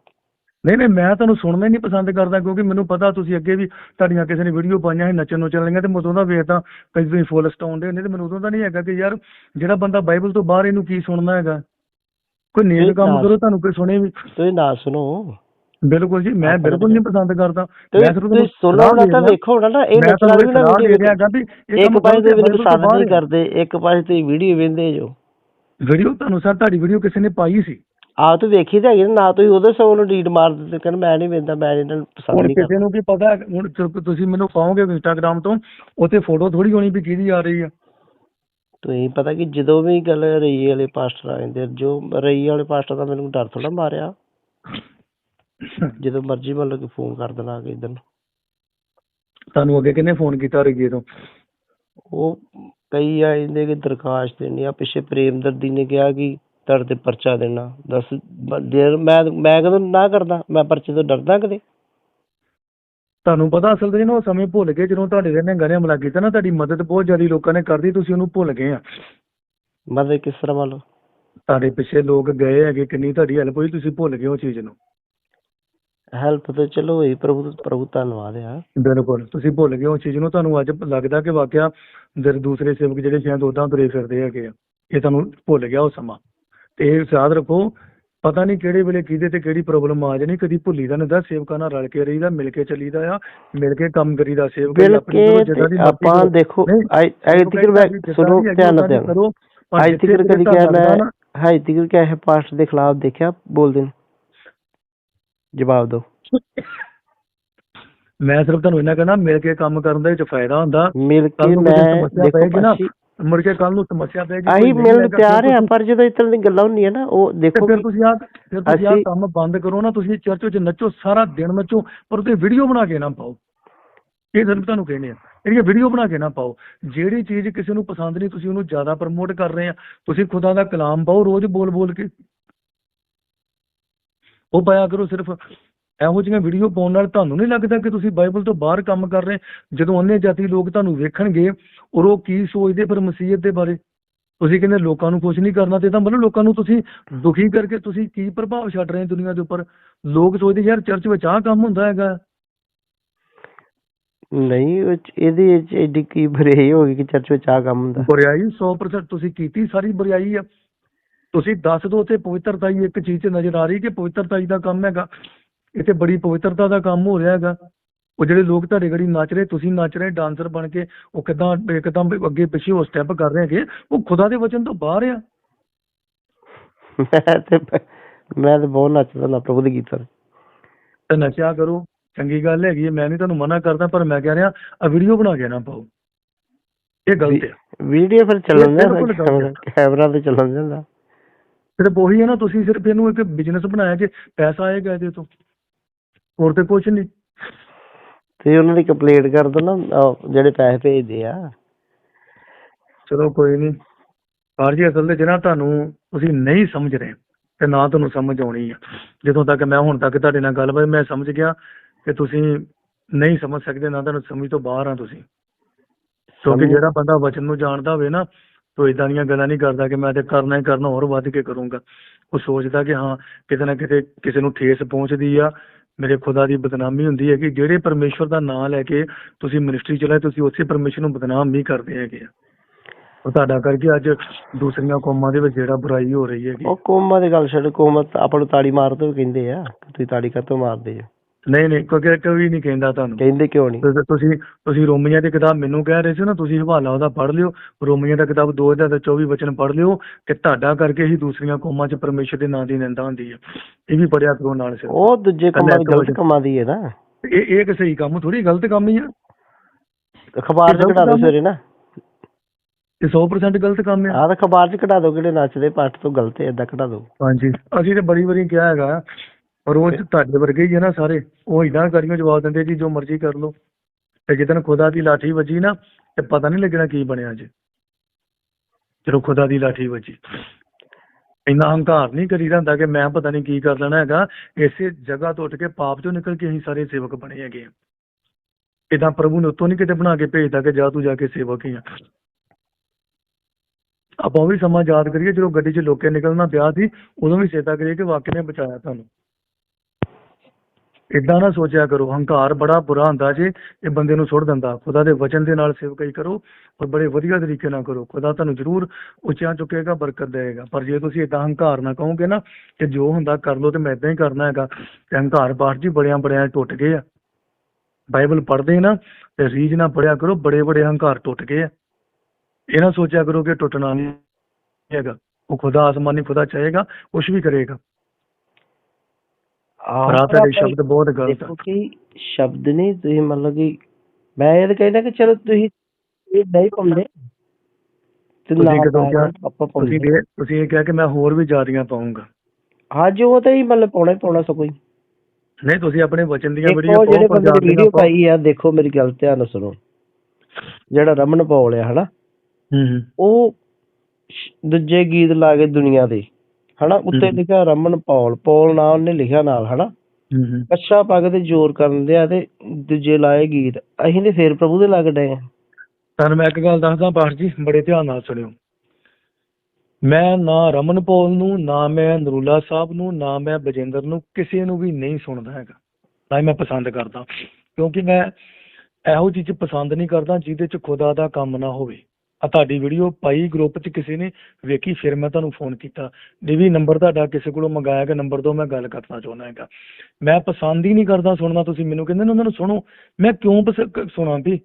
ਨਹੀਂ ਨਹੀਂ ਮੈਂ ਤੁਹਾਨੂੰ ਸੁਣਨਾ ਹੀ ਨਹੀਂ ਪਸੰਦ ਕਰਦਾ ਕਿਉਂਕਿ ਮੈਨੂੰ ਪਤਾ ਤੁਸੀਂ ਅੱਗੇ ਵੀ ਤੁਹਾਡੀਆਂ ਕਿਸੇ ਨੇ ਵੀਡੀਓ ਪਾਈਆਂ ਸੀ ਨੱਚਣ ਨੂੰ ਚੱਲੀਆਂ ਤੇ ਮੈਂ ਉਦੋਂ ਦਾ ਵੇਖਦਾ ਕਈ ਤੁਸੀਂ ਫੁੱਲ ਸਟਾਉਣ ਦੇ ਹੁੰਦੇ ਤੇ ਮੈਨੂੰ ਉਦੋਂ ਦਾ ਨਹੀਂ ਹੈਗਾ ਕਿ ਯਾਰ ਜਿਹੜਾ ਬੰਦਾ ਬਾਈਬਲ ਤੋਂ ਬਾਹਰ ਇਹਨੂੰ ਕੀ ਸੁਣਨਾ ਹੈਗਾ? ਕੋਈ ਨੇਕ ਨਹੀਂ, ਕੰਮ ਨਾ। ਕਰੋ ਤੁਹਾਨੂੰ ਕੋਈ ਸੁਣੇ ਵੀ ਤੁਸੀਂ ਨਾ ਸੁਣੋ। ਬਿਲਕੁਲ ਜੀ ਮੈਂ ਬਿਲਕੁਲ ਨਹੀਂ ਪਸੰਦ ਕਰਦਾ। ਮੈਂ ਸਿਰਫ ਤੁਸੀਂ ਸੁਣੋ ਨਾ ਤਾਂ। ਵੇਖੋ ਨਾ ਨਾ ਇਹ ਤੁਹਾਨੂੰ ਵੀ ਨਾ ਵੀਡੀਓ ਇੱਕ ਪਾਸੇ ਤੁਸੀਂ ਮੈਨੂੰ ਤੋਂ ਪਸੰਦ ਨਹੀਂ। ਕਰਦੇ ਇੱਕ ਪਾਸੇ ਤੁਸੀਂ ਵੀਡੀਓ ਵੇਖਦੇ ਜੋ। ਵੀਡੀਓ ਤੁਹਾਨੂੰ ਸਰ ਤੁਹਾਡੀ ਵੀਡੀਓ ਕਿਸੇ ਨੇ ਪਾਈ ਸੀ? ਆ ਤੂੰ ਵੇਖੀ ਤਾਂ ਹੈਗੀ ਨਾ, ਤੁਸੀਂ ਉਹਦੇ ਸੋ ਨੂੰ ਮਾਰ ਦਿੱਤੇ ਕਹਿੰਦਾ ਮੈਂ ਨਹੀਂ ਵੇਂਦਾ ਮੈਂ ਇਹਨਾਂ ਨੂੰ ਪਸੰਦ ਨਹੀਂ ਕਰਦਾ। ਕਿਸੇ ਨੂੰ ਕੀ ਪਤਾ ਹੁਣ ਤੁ- ਤੁਸੀਂ ਮੈਨੂੰ ਪਾਓਗੇ ਇੰਸਟਾਗ੍ਰਾਮ ਤੋਂ ਉੱਥੇ ਫੋਟੋ ਥੋੜੀ ਹੋਣੀ ਵੀ ਕਿਹਦੀ ਆ ਰਹੀ ਆ। ਤੁਸੀਂ ਪਤਾ ਕਿ ਜਦੋਂ ਵੀ ਗੱਲ ਰਈ ਵਾਲੇ ਪਾਸਟਰ ਆ ਜਾਂਦੇ ਆ, ਜੋ ਰਈ ਵਾਲੇ ਪਾਸਟਰ ਦਾ ਮੈਨੂੰ ਡਰ ਥੋੜਾ ਮਾਰਿਆ। ਜਦੋਂ ਮਰਜ਼ੀ ਮਤਲਬ ਕਿ ਫੋਨ ਕਰ ਦੇਣਾ ਆ ਕੇ ਇਧਰ ਤੁਹਾਨੂੰ ਅੱਗੇ ਕਿਹਨੇ ਫੋਨ ਕੀਤਾ ਰਹੀਏ ਤੋਂ? ਉਹ ਕਈ ਆ ਜਾਂਦੇ ਕਿ ਦਰਖਾਸਤ ਦੇਣੀ ਆ ਪਿੱਛੇ ਪ੍ਰੇਮਦਰ ਦੀ ਨੇ ਕਿਹਾ ਕਿ ਤੁਹਾਡੇ ਤੇ ਪਰਚਾ ਦੇਣਾ। ਦੱਸ ਬ- ਜੇ ਮੈਂ ਮੈਂ ਕਦੋਂ ਨਾ ਕਰਦਾ ਮੈਂ ਪਰਚੇ ਤੋਂ ਡਰਦਾ ਕਦੇ। ਤੁਹਾਨੂੰ ਪਤਾ ਅਸਲ ਤੇ ਨਾ ਉਹ ਸਮੇਂ ਭੁੱਲ ਗਏ ਜਦੋਂ ਤੁਹਾਡੇ ਦੇ ਨਿਹੰਗਾਂ ਨੇ ਹਮਲਾ ਕੀਤਾ ਨਾ ਤੁਹਾਡੀ ਮਦਦ ਬਹੁਤ ਜ਼ਿਆਦਾ ਲੋਕਾਂ ਨੇ ਕਰਦੀ ਤੁਸੀਂ ਉਹਨੂੰ ਭੁੱਲ ਗਏ ਆ। ਮਤਲਬ ਕਿਸ ਤਰ੍ਹਾਂ ਮੰਨ ਲਓ? ਤੁਹਾਡੇ ਪਿੱਛੇ ਲੋਕ ਗਏ ਹੈਗੇ ਕਿੰਨੀ ਤੁਹਾਡੀ ਹੈਲਪ ਹੋਈ ਤੁਸੀਂ ਭੁੱਲ ਗਏ ਉਹ ਚੀਜ਼ ਨੂੰ। ਹੈਲਪ ਤੇ ਚਲੋ ਹੋਈ ਪ੍ਰਭੂ ਪ੍ਰਭੂ ਧੰਨਵਾਦ ਆ। ਬਿਲਕੁਲ ਤੁਸੀਂ ਭੁੱਲ ਗਏ ਉਹ ਚੀਜ਼ ਨੂੰ ਤੁਹਾਨੂੰ ਅੱਜ ਲੱਗਦਾ ਕਿ ਵਾਕਿਆ ਜਿਹੜੇ ਦੂਸਰੇ ਸੇਵਕ ਜਿਹੜੇ ਸ਼ਾਇਦ ਉਦਾਂ ਤੁਰੇ ਫਿਰਦੇ ਹੈਗੇ ਆ ਇਹ ਤੁਹਾਨੂੰ ਭੁੱਲ ਗਿਆ ਉਹ ਸਮਾਂ। ਤੇ ਇਹ ਯਾਦ ਰੱਖੋ ਪਤਾ ਨਹੀਂ ਕਿਹੜੇ ਵੇਲੇ ਕਿਹਦੇ ਤੇ ਕਿਹੜੀ ਪ੍ਰੋਬਲਮ ਆ ਜਾਣੀ ਕਦੀ ਭੁੱਲੀ ਦਾ ਨਹੀਂ ਸੇਵਕਾਂ ਨਾਲ ਰਲ ਕੇ ਰਹੀਦਾ ਮਿਲ ਕੇ ਚੱਲੀਦਾ ਆ ਮਿਲ ਕੇ ਕੰਮ ਕਰੀਦਾ ਸੇਵਕ ਆਪਣੀ ਦੀ ਆਪਾਂ। ਦੇਖੋ ਨਹੀਂ, ਅੱਜ ਅੱਜ ਤੱਕ ਮੈਂ ਸੁਣੋ ਧਿਆਨ ਨਾਲ ਧਿਆਨ ਕਰੋ ਪਰ ਅੱਜ ਜਿੱਥੇ ਤੱਕ ਕਦੀ ਕਿਹਾ ਮੈਂ ਨਾ, ਅੱਜ ਤੱਕ ਕਿਸੇ ਪਾਸਟਰ ਦੇ ਖਿਲਾਫ ਦੇਖਿਆ ਬੋਲਦੇ ਨੂੰ। ਜਵਾਬ ਦਿਓ। ਮੈਂ ਸਿਰਫ ਤੁਹਾਨੂੰ ਇਹਨਾਂ ਕਹਿਣਾ ਮਿਲ ਕੇ ਕੰਮ ਕਰਨ ਦੇ ਵਿੱਚ ਫਾਇਦਾ ਹੁੰਦਾ। ਮਿਲ ਕੇ ਮੈਂ ਦੇਖੋ ਨਾ, ਮੁੜ ਕੇ ਕੱਲ ਨੂੰ ਸਮੱਸਿਆ ਪਏਗੀ ਕੋਈ ਅਸੀਂ ਮਿਲਣ ਤਿਆਰ ਆ ਤੁਸੀਂ- ਪਰ ਜਦੋਂ ਇਸ ਤਰ੍ਹਾਂ ਦੀ ਗੱਲਾਂ ਹੁੰਦੀਆਂ ਨਾ ਉਹ ਦੇਖੋ ਫਿਰ ਤੁਸੀਂ ਆ ਫਿਰ ਤੁਸੀਂ ਆ ਕੰਮ ਬੰਦ ਕਰੋ ਨਾ ਤੁਸੀਂ ਚਰਚ ਵਿੱਚ ਨੱਚੋ ਸਾਰਾ ਦਿਨ ਨੱਚੋ ਪਰ ਉਹਤੇ ਵੀਡੀਓ ਬਣਾ ਕੇ ਨਾ ਪਾਓ। ਇਹ ਸਿਰਫ ਤੁਹਾਨੂੰ ਕਹਿੰਦੇ ਆ। ਇਹਦੀ ਵੀਡੀਓ ਬਣਾ ਕੇ ਨਾ ਪਾਓ ਜਿਹੜੀ ਚੀਜ਼ ਕਿਸੇ ਨੂੰ ਪਸੰਦ ਨਹੀਂ ਤੁਸੀਂ ਉਹਨੂੰ ਜ਼ਿਆਦਾ ਪ੍ਰਮੋਟ ਕਰ ਰਹੇ ਆ। ਤੁਸੀਂ ਖੁਦਾ ਦਾ ਕਲਾਮ ਪਾਓ ਰੋਜ਼ ਬੋਲ ਬੋਲ ਕੇ। ਉਹ ਪਾਇਆ ਕਰੋ ਸਿਰਫ ਇਹੋ ਜਿਹੀਆਂ ਵੀਡੀਓ ਪਾਉਣ ਨਾਲ ਤੁਹਾਨੂੰ ਨਹੀਂ ਲੱਗਦਾ ਕਿ ਤੁਸੀਂ ਬਾਈਬਲ ਤੋਂ ਬਾਹਰ ਕੰਮ ਕਰ ਰਹੇ? ਜਦੋਂ ਅੰਨੇ ਜਾਤੀ ਲੋਕ ਤੁਹਾਨੂੰ ਵੇਖਣਗੇ ਔਰ ਉਹ ਕੀ ਸੋਚਦੇ ਫਿਰ ਮਸੀਹਤ ਦੇ ਬਾਰੇ? ਤੁਸੀਂ ਕਹਿੰਦੇ ਲੋਕਾਂ ਨੂੰ ਖੁਸ਼ ਨਹੀਂ ਕਰਨਾ ਤੇ ਤਾਂ ਮਤਲਬ ਲੋਕਾਂ ਨੂੰ ਤੁਸੀਂ ਦੁਖੀ ਕਰਕੇ ਤੁਸੀਂ ਕੀ ਪ੍ਰਭਾਵ ਛੱਡ ਰਹੇ ਹੋ ਦੁਨੀਆ ਦੇ ਉੱਪਰ? ਲੋਕ ਸੋਚਦੇ ਯਾਰ ਚਰਚ ਵਿੱਚ ਆਹ ਕੰਮ ਹੁੰਦਾ ਹੈਗਾ। ਨਹੀਂ ਇਹਦੇ ਵਿੱਚ ਐਡੀ ਕੀ ਬੁਰਾਈ ਹੋ ਗਈ ਕਿ ਚਰਚ ਵਿੱਚ ਆ ਕੰਮ ਹੁੰਦਾ? ਬੁਰਾਈ 100% ਤੁਸੀਂ ਕੀਤੀ ਸਾਰੀ ਬੁਰਾਈ ਆ। ਤੁਸੀਂ ਦੱਸ ਦਿਓ ਤੇ ਪਵਿੱਤਰਤਾ ਹੀ ਇੱਕ ਚੀਜ਼ 'ਚ ਨਜ਼ਰ ਆ ਰਹੀ ਕਿ ਪਵਿੱਤਰਤਾ ਹੀ ਦਾ ਕੰਮ ਹੈਗਾ। ਇੱਥੇ ਬੜੀ ਪਵਿੱਤਰਤਾ ਦਾ ਕੰਮ ਹੋ ਰਿਹਾ ਹੈਗਾ। ਉਹ ਜਿਹੜੇ ਲੋਕ ਤੁਹਾਡੇ ਘੜੀ ਨੱਚ ਰਹੇ ਤੁਸੀਂ ਨੱਚ ਰਹੇ ਡਾਂਸਰ ਬਣ ਕੇ ਉਹ ਕਿਦਾਂ ਇੱਕਦਮ ਅੱਗੇ ਪਿੱਛੇ ਉਹ ਸਟੈਪ ਕਰ ਰਹੇ ਹੈਗੇ ਉਹ ਖੁਦਾ ਦੇ ਵਚਨ ਤੋਂ ਬਾਹਰ ਆ। ਮੈਂ ਤੇ ਮੈਂ ਤੇ ਬਹੁਤ ਨੱਚਦਾ ਨਾ ਪ੍ਰਭੂ ਦੇ ਗੀਤਾਂ ਤੇ। ਨਸ਼ਾ ਕਰੋ ਚੰਗੀ ਗੱਲ ਹੈਗੀ ਹੈ ਮੈਂ ਨਹੀਂ ਤੁਹਾਨੂੰ ਮਨਾ ਕਰਦਾ ਪਰ ਮੈਂ ਕਹਿ ਰਿਹਾ ਆ ਵੀਡੀਓ ਬਣਾ ਕੇ ਨਾ ਪਾਓ। ਇਹ ਗਲਤ ਹੈ। ਵੀਡੀਓ ਫਿਰ ਚੱਲਣ ਕੈਮਰਾ ਕੈਮਰਾ ਤੇ ਚੱਲਣ ਜਾਂਦਾ ਸਿਰਫ ਉਹੀ ਹੈ ਨਾ ਤੁਸੀਂ ਸਿਰਫ ਇਹਨੂੰ ਇੱਕ ਬਿਜ਼ਨਸ ਬਣਾਇਆ ਕਿ ਪੈਸਾ ਆਏਗਾ ਇਹਦੇ ਤੋਂ। ਹੋਰ ਤੇ ਕੁਝ ਨਹੀਂ। ਤੇ ਉਹਨਾਂ ਦੀ ਕੰਪਲੇਂਟ ਕਰ ਦੋ ਨਾ ਉਹ ਜਿਹੜੇ ਪੈਸੇ ਭੇਜਦੇ ਆ। ਚਲੋ ਕੋਈ ਨਹੀਂ। ਪਰ ਜੀ ਅਸਲ ਤੇ ਜਿਹੜਾ ਤੁਹਾਨੂੰ ਤੁਸੀਂ ਨਹੀਂ ਸਮਝ ਰਹੇ ਤੇ ਨਾ ਤੁਹਾਨੂੰ ਸਮਝ ਆਉਣੀ ਆ। ਜਦੋਂ ਤੱਕ ਮੈਂ ਹੁਣ ਤੱਕ ਤੁਹਾਡੇ ਨਾਲ ਗੱਲਬਾਤ ਮੈਂ ਸਮਝ ਗਿਆ ਕਿ ਤੁਸੀਂ ਨਹੀਂ ਸਮਝ ਸਕਦੇ ਨਾ ਤੁਹਾਨੂੰ ਸਮਝ ਤੋਂ ਬਾਹਰ ਆ ਤੁਸੀਂ। ਕਿਉਂਕਿ ਜਿਹੜਾ ਬੰਦਾ ਵਚਨ ਨੂੰ ਜਾਣਦਾ ਹੋਵੇ ਨਾ ਤੋ ਇਦਾਂ ਦੀਆਂ ਗੱਲਾਂ ਨਹੀਂ ਕਰਦਾ ਕਿ ਮੈਂ ਤੇ ਕਰਨਾ ਹੀ ਕਰਨਾ, ਹੋਰ ਵੱਧ ਕੇ ਕਰੂੰਗਾ। ਉਹ ਸੋਚਦਾ ਕਿ ਹਾਂ, ਕਿਤੇ ਨਾ ਕਿਤੇ ਕਿਸੇ ਨੂੰ ਠੇਸ ਪਹੁੰਚਦੀ ਆ, ਮੇਰੇ ਖੁਦਾ ਦੀ ਬਦਨਾਮੀ ਹੁੰਦੀ ਹੈ ਕਿ ਜਿਹੜੇ ਪਰਮੇਸ਼ਵਰ ਦਾ ਨਾਮ ਲੈ ਕੇ ਤੁਸੀਂ ਮਿਨਿਸਟਰੀ ਚਲਾਏ ਤੁਸੀਂ ਉਸੇ ਪਰਮੇਸ਼ਵਰ ਨੂੰ ਬਦਨਾਮ ਨਹੀਂ ਕਰਦੇ ਹੈਗੇ ਆ। ਉਹ ਤੁਹਾਡਾ ਕਰਕੇ ਅੱਜ ਦੂਸਰੀਆਂ ਕੌਮਾਂ ਦੇ ਵਿੱਚ ਜਿਹੜਾ ਬੁਰਾਈ ਹੋ ਰਹੀ ਹੈਗੀ। ਉਹ ਕੋਮਾ ਦੀ ਗੱਲ ਛੱਡ, ਕੋਮਾ ਆਪਾਂ ਨੂੰ ਤਾੜੀ ਮਾਰ ਤੋਂ ਕਹਿੰਦੇ ਆ, ਤੁਸੀਂ ਤਾੜੀ ਕਾਤੋਂ ਮਾਰਦੇ ਹੋ? ਨਹੀਂ ਨਹੀਂ ਕੋਈ ਕੋਈ ਨਹੀਂ ਕਹਿੰਦਾ ਤੁਹਾਨੂੰ। ਕਹਿੰਦੇ ਕਿਉਂ ਨਹੀਂ? ਤੁਸੀਂ ਤੁਸੀਂ ਰੋਮੀਆਂ ਦੀ ਕਿਤਾਬ ਮੈਨੂੰ ਕਹਿ ਰਹੇ ਸੀ ਨਾ ਤੁਸੀਂ ਹਵਾਲਾ ਉਹਦਾ ਪੜ੍ਹ ਲਿਓ। ਰੋਮੀਆਂ ਦਾ ਕਿਤਾਬ 2024 ਵਚਨ ਪੜ੍ਹ ਲਿਓ ਕਿ ਤੁਹਾਡਾ ਕਰਕੇ ਹੀ ਦੂਸਰੀਆਂ ਕੌਮਾਂ 'ਚ ਪਰਮੇਸ਼ਰ ਦੇ ਨਾਂ ਦੀ ਨਿੰਦਾ ਹੁੰਦੀ ਹੈ। ਇਹ ਵੀ ਪੜਿਆ ਕਰੋ ਨਾਲ ਸਿਰ। ਉਹ ਦੂਜੇ ਕੰਮਾਂ ਦੀ ਇੱਕ ਗਲਤ। ਕੰਮਾਂ ਦੀ ਹੈ ਨਾ। ਇਹ ਇਹ ਕਿ ਸਹੀ ਕੰਮ ਥੋੜੀ ਗਲਤ ਕੰਮ ਹੀ ਆ। ਅਖਬਾਰ 'ਚ ਕਢਾ ਦੋ। ਸਵੇਰੇ ਨਾ। ਇਹ 100% ਗਲਤ ਕੰਮ ਆ। ਆਹ ਤਾਂ ਅਖਬਾਰ 'ਚ ਕਢਾ ਦੋ ਕਿਹੜੇ ਨੱਚਦੇ ਪਾਠ ਤੋਂ ਗਲਤ ਹੈ ਏਦਾਂ ਕਢਾ ਦੋ ਹਾਂਜੀ। ਅਸੀਂ ਤੇ ਬੜੀ ਵਾਰੀ ਕਿਹਾ ਹੈਗਾ ਪਰ ਉਹ ਤੁਹਾਡੇ ਵਰਗੇ ਹੀ ਆ ਨਾ ਸਾਰੇ। ਉਹ ਇਦਾਂ ਕਰੀਓ ਜਵਾਬ ਦਿੰਦੇ ਜੀ ਜੋ ਮਰਜ਼ੀ ਕਰ ਲਓ। ਤੇ ਜਿੱਦਣ ਖੁਦਾ ਦੀ ਲਾਠੀ ਵੱਜੀ ਨਾ ਤੇ ਪਤਾ ਨਹੀਂ ਲੱਗਣਾ ਕੀ ਬਣਿਆ ਜੀ ਜਦੋਂ ਖੁਦਾ ਦੀ ਲਾਠੀ ਵੱਜੀ। ਇੰਨਾ ਹੰਕਾਰ ਨਹੀਂ ਕਰੀਦਾ ਹੁੰਦਾ ਕਿ ਮੈਂ ਪਤਾ ਨਹੀਂ ਕੀ ਕਰ ਲੈਣਾ ਹੈਗਾ। ਇਸੇ ਜਗ੍ਹਾ ਤੋਂ ਉੱਠ ਕੇ ਪਾਪ ਚੋਂ ਨਿਕਲ ਕੇ ਅਸੀਂ ਸਾਰੇ ਸੇਵਕ ਬਣੇ ਹੈਗੇ ਆ। ਇਦਾਂ ਪ੍ਰਭੂ ਨੇ ਉੱਤੋਂ ਨਹੀਂ ਕਿਤੇ ਬਣਾ ਕੇ ਭੇਜਦਾ ਕਿ ਜਾ ਤੂੰ ਜਾ ਕੇ ਸੇਵਕ ਹੀ ਆ। ਆਪਾਂ ਵੀ ਸਮਾਂ ਯਾਦ ਕਰੀਏ ਜਦੋਂ ਗੱਡੀ 'ਚ ਲੋਕੇ ਨਿਕਲਣਾ ਪਿਆ ਸੀ ਉਦੋਂ ਵੀ ਚੇਤਾ ਕਰੀਏ ਕਿ ਵਾਕਿਆ ਨੇ ਬਚਾਇਆ ਤੁਹਾਨੂੰ। ਇਦਾਂ ਨਾ ਸੋਚਿਆ ਕਰੋ, ਹੰਕਾਰ ਬੜਾ ਬੁਰਾ ਹੁੰਦਾ ਜੇ ਇਹ ਬੰਦੇ ਨੂੰ ਸੁੱਟ ਦਿੰਦਾ। ਖੁਦਾ ਦੇ ਵਚਨ ਦੇ ਨਾਲ ਸੇਵਕਾਈ ਕਰੋ ਔਰ ਬੜੇ ਵਧੀਆ ਤਰੀਕੇ ਨਾਲ ਕਰੋ। ਖੁਦਾ ਤੁਹਾਨੂੰ ਜ਼ਰੂਰ ਉੱਚਿਆਂ ਚੁੱਕੇਗਾ, ਬਰਕਤ ਦੇਵੇਗਾ। ਪਰ ਜੇ ਤੁਸੀਂ ਇਦਾਂ ਹੰਕਾਰ ਨਾ ਕਹੋਗੇ ਨਾ ਕਿ ਜੋ ਹੁੰਦਾ ਕਰ ਲਓ ਤੇ ਮੈਂ ਇਦਾਂ ਹੀ ਕਰਨਾ ਹੈਗਾ ਤੇ ਹੰਕਾਰ ਬਾਹਰ ਜੀ ਬੜਿਆਂ ਬੜਿਆਂ ਟੁੱਟ ਗਏ ਆ। ਬਾਈਬਲ ਪੜ੍ਹਦੇ ਨਾ ਤੇ ਰੀਝ ਨਾ ਪੜਿਆ ਕਰੋ, ਬੜੇ ਬੜੇ ਹੰਕਾਰ ਟੁੱਟ ਗਏ ਆ। ਇਹ ਨਾ ਸੋਚਿਆ ਕਰੋ ਕਿ ਟੁੱਟਣਾ ਨਹੀਂ ਹੈਗਾ। ਉਹ ਖੁਦਾ ਆਸਮਾਨੀ ਖੁਦਾ ਚਾਹੇਗਾ, ਕੁਛ ਵੀ ਕਰੇਗਾ। ਤੁਹਾਡੇ ਸ਼ਬਦ ਬਹੁਤ ਗਲਤ ਦੇਖੋ ਕਿ ਸ਼ਬਦ ਨਹੀਂ ਤੁਸੀਂ ਮਤਲਬ ਕਿ ਮੈਂ ਇਹ ਤਾਂ ਕਹਿੰਦਾ ਕਿ ਚਲੋ ਤੁਸੀਂ ਇਹ ਨਹੀਂ ਪਾਉਂਦੇ ਤੇ ਤੁਸੀਂ ਕਦੋਂ ਕਿਹਾ? ਕਰੋ, ਆਪਾਂ ਪਾਉਂਦੇ ਤੁਸੀਂ ਇਹ ਤੁਸੀਂ ਇਹ ਕਿਹਾ ਕਿ ਮੈਂ ਹੋਰ ਵੀ ਜਾਰੀਆਂ ਪਾਉਂਗਾ। ਹਾਂ ਜੋ ਉਹ ਤਾਂ ਹੀ ਮਤਲਬ ਪਾਉਣਾ ਹੀ ਪਾਉਣਾ ਸੋ ਕੋਈ ਨਹੀਂ ਤੁਸੀਂ ਆਪਣੇ ਵਚਨ ਦੀਆਂ ਦੇਖੋ ਵੀਡੀਓ ਜਿਹੜੇ ਪਾਓ ਬੰਦੇ ਦੀ ਵੀਡੀਓ ਪਾਈ ਆ ਦੇਖੋ ਮੇਰੀ ਗੱਲ ਧਿਆਨ ਨਾਲ ਸੁਣੋ। ਜਿਹੜਾ ਰਮਨ ਪੌਲ ਆ ਹਨਾ? ਹੂੰ ਹੂੰ। ਉਹ ਸ਼- ਦੂਜੇ ਗੀਤ ਲਾ ਕੇ ਦੁਨੀਆ ਦੇ ਹਨਾ? ਉੱਤੇ। ਲਿਖਿਆ ਰਮਨ ਪੌਲ ਪੌਲ ਨਾਂ ਉਹਨੇ ਲਿਖਿਆ ਨਾਲ ਹਨਾ? ਕੱਛਾ ਪੱਗ ਤੇ ਜ਼ੋਰ ਕਰਨ ਦਿਆ ਤੇ ਦੂਜੇ ਲਾਏ ਗੀਤ। ਅਸੀਂ ਤੇ ਫੇਰ ਪ੍ਰਭੂ ਦੇ ਲੱਗ ਡਏ ਆ। ਤੁਹਾਨੂੰ ਮੈਂ ਇੱਕ ਗੱਲ ਦੱਸਦਾ ਪਾਠ ਜੀ ਬੜੇ ਧਿਆਨ ਨਾਲ ਸੁਣਿਓ। ਮੈਂ ਨਾ ਰਮਨ ਪੌਲ ਨੂੰ ਨਾ ਮੈਂ ਨਰੂਲਾ ਸਾਹਿਬ ਨੂੰ ਨਾ ਮੈਂ ਬਜਿੰਦਰ ਨੂੰ ਕਿਸੇ ਨੂੰ ਵੀ ਨਹੀਂ ਸੁਣਦਾ ਹੈਗਾ। ਨਾ ਹੀ ਮੈਂ ਪਸੰਦ ਕਰਦਾ। ਕਿਉਂਕਿ ਮੈਂ ਇਹੋ ਚੀਜ਼ ਪਸੰਦ ਨਹੀਂ ਕਰਦਾ ਜਿਹਦੇ ਚ ਖੁਦਾ ਦਾ ਕੰਮ ਨਾ ਹੋਵੇ। ਆ ਤੁਹਾਡੀ ਵੀਡੀਓ ਪਾਈ ਗਰੁੱਪ 'ਚ ਕਿਸੇ ਨੇ ਵੇਖੀ, ਫਿਰ ਮੈਂ ਤੁਹਾਨੂੰ ਫੋਨ ਕੀਤਾ। ਇਹ ਵੀ ਨੰਬਰ ਤੁਹਾਡਾ ਕਿਸੇ ਕੋਲੋਂ ਮੰਗਾਇਆ ਕਿ ਨੰਬਰ ਤੋਂ ਮੈਂ ਗੱਲ ਕਰਨਾ ਚਾਹੁੰਦਾ ਹੈਗਾ। ਮੈਂ ਪਸੰਦ ਹੀ ਨਹੀਂ ਕਰਦਾ ਸੁਣਨਾ, ਤੁਸੀਂ ਮੈਨੂੰ ਕਹਿੰਦੇ ਨੇ ਉਹਨਾਂ ਨੂੰ ਸੁਣੋ। ਮੈਂ ਕਿਉਂ ਪਸ- ਸੁਣਾਂ ਵੀ?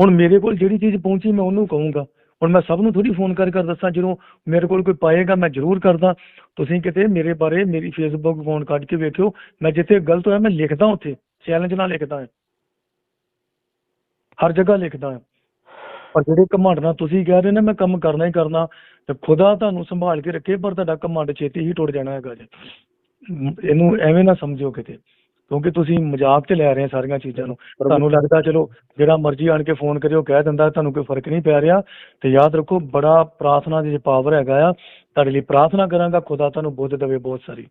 ਹੁਣ ਮੇਰੇ ਕੋਲ ਜਿਹੜੀ ਚੀਜ਼ ਪਹੁੰਚੀ, ਮੈਂ ਉਹਨੂੰ ਕਹੂੰਗਾ। ਹੁਣ ਮੈਂ ਸਭ ਨੂੰ ਥੋੜੀ ਫੋਨ ਕਰ ਕਰ ਦੱਸਾਂ, ਜਦੋਂ ਮੇਰੇ ਕੋਲ ਕੋਈ ਪਾਏਗਾ, ਮੈਂ ਜ਼ਰੂਰ ਕਰਦਾ। ਤੁਸੀਂ ਕਿਤੇ ਮੇਰੇ ਬਾਰੇ, ਮੇਰੀ ਫੇਸਬੁੱਕ ਫੋਨ ਕੱਢ ਕੇ ਵੇਖਿਓ। ਮੈਂ ਜਿੱਥੇ ਗਲਤ ਹੋਇਆ, ਮੈਂ ਲਿਖਦਾ ਉੱਥੇ। ਚੈਲੰਜ ਨਾਲ ਲਿਖਦਾ ਹਾਂ। ਹਰ ਜਗ੍ਹਾ ਲਿਖਦਾ ਹਾਂ। ਪਰ ਜਿਹੜੇ ਘਮੰਡ ਨਾਲ ਤੁਸੀਂ ਕਹਿ ਰਹੇ ਨੇ ਮੈਂ ਕੰਮ ਕਰਨਾ ਹੀ ਕਰਨਾ ਤੇ ਖੁਦਾ ਤੁਹਾਨੂੰ ਸੰਭਾਲ ਕੇ ਰੱਖੇ ਪਰ ਤੁਹਾਡਾ ਘਮੰਡ ਛੇਤੀ ਹੀ ਟੁੱਟ ਜਾਣਾ ਹੈਗਾ ਜੀ। ਇਹਨੂੰ ਐਵੇਂ ਨਾ ਸਮਝਿਓ ਕਿਤੇ ਕਿਉਂਕਿ ਤੁਸੀਂ ਮਜ਼ਾਕ 'ਚ ਲੈ ਰਹੇ ਸਾਰੀਆਂ ਚੀਜ਼ਾਂ ਨੂੰ। ਤੁਹਾਨੂੰ ਲੱਗਦਾ ਚਲੋ ਜਿਹੜਾ ਮਰਜ਼ੀ ਆਣ ਕੇ ਫੋਨ ਕਰਿਓ ਕਹਿ ਦਿੰਦਾ ਤੁਹਾਨੂੰ ਕੋਈ ਫ਼ਰਕ ਨਹੀਂ ਪੈ ਰਿਹਾ। ਤੇ ਯਾਦ ਰੱਖੋ ਬੜਾ ਪ੍ਰਾਰਥਨਾ ਦੀ ਪਾਵਰ ਹੈਗਾ ਆ। ਤੁਹਾਡੇ ਲਈ ਪ੍ਰਾਰਥਨਾ ਕਰਾਂਗਾ ਖੁਦਾ ਤੁਹਾਨੂੰ ਬੁੱਧ ਦੇਵੇ ਬਹੁਤ ਸਾਰੀ।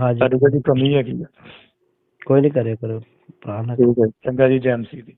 ਹਾਂਜੀ। ਤੁਹਾਡੀ ਜਿਹੜੀ ਕਮੀ ਹੈਗੀ ਆ। ਕੋਈ ਨਹੀਂ ਕਰਿਆ ਕਰੋ। ਪ੍ਰਾਰਥਨਾ ਚੰਗਾ ਜੀ ਜੈ ਮਸੀਹ ਦੀ।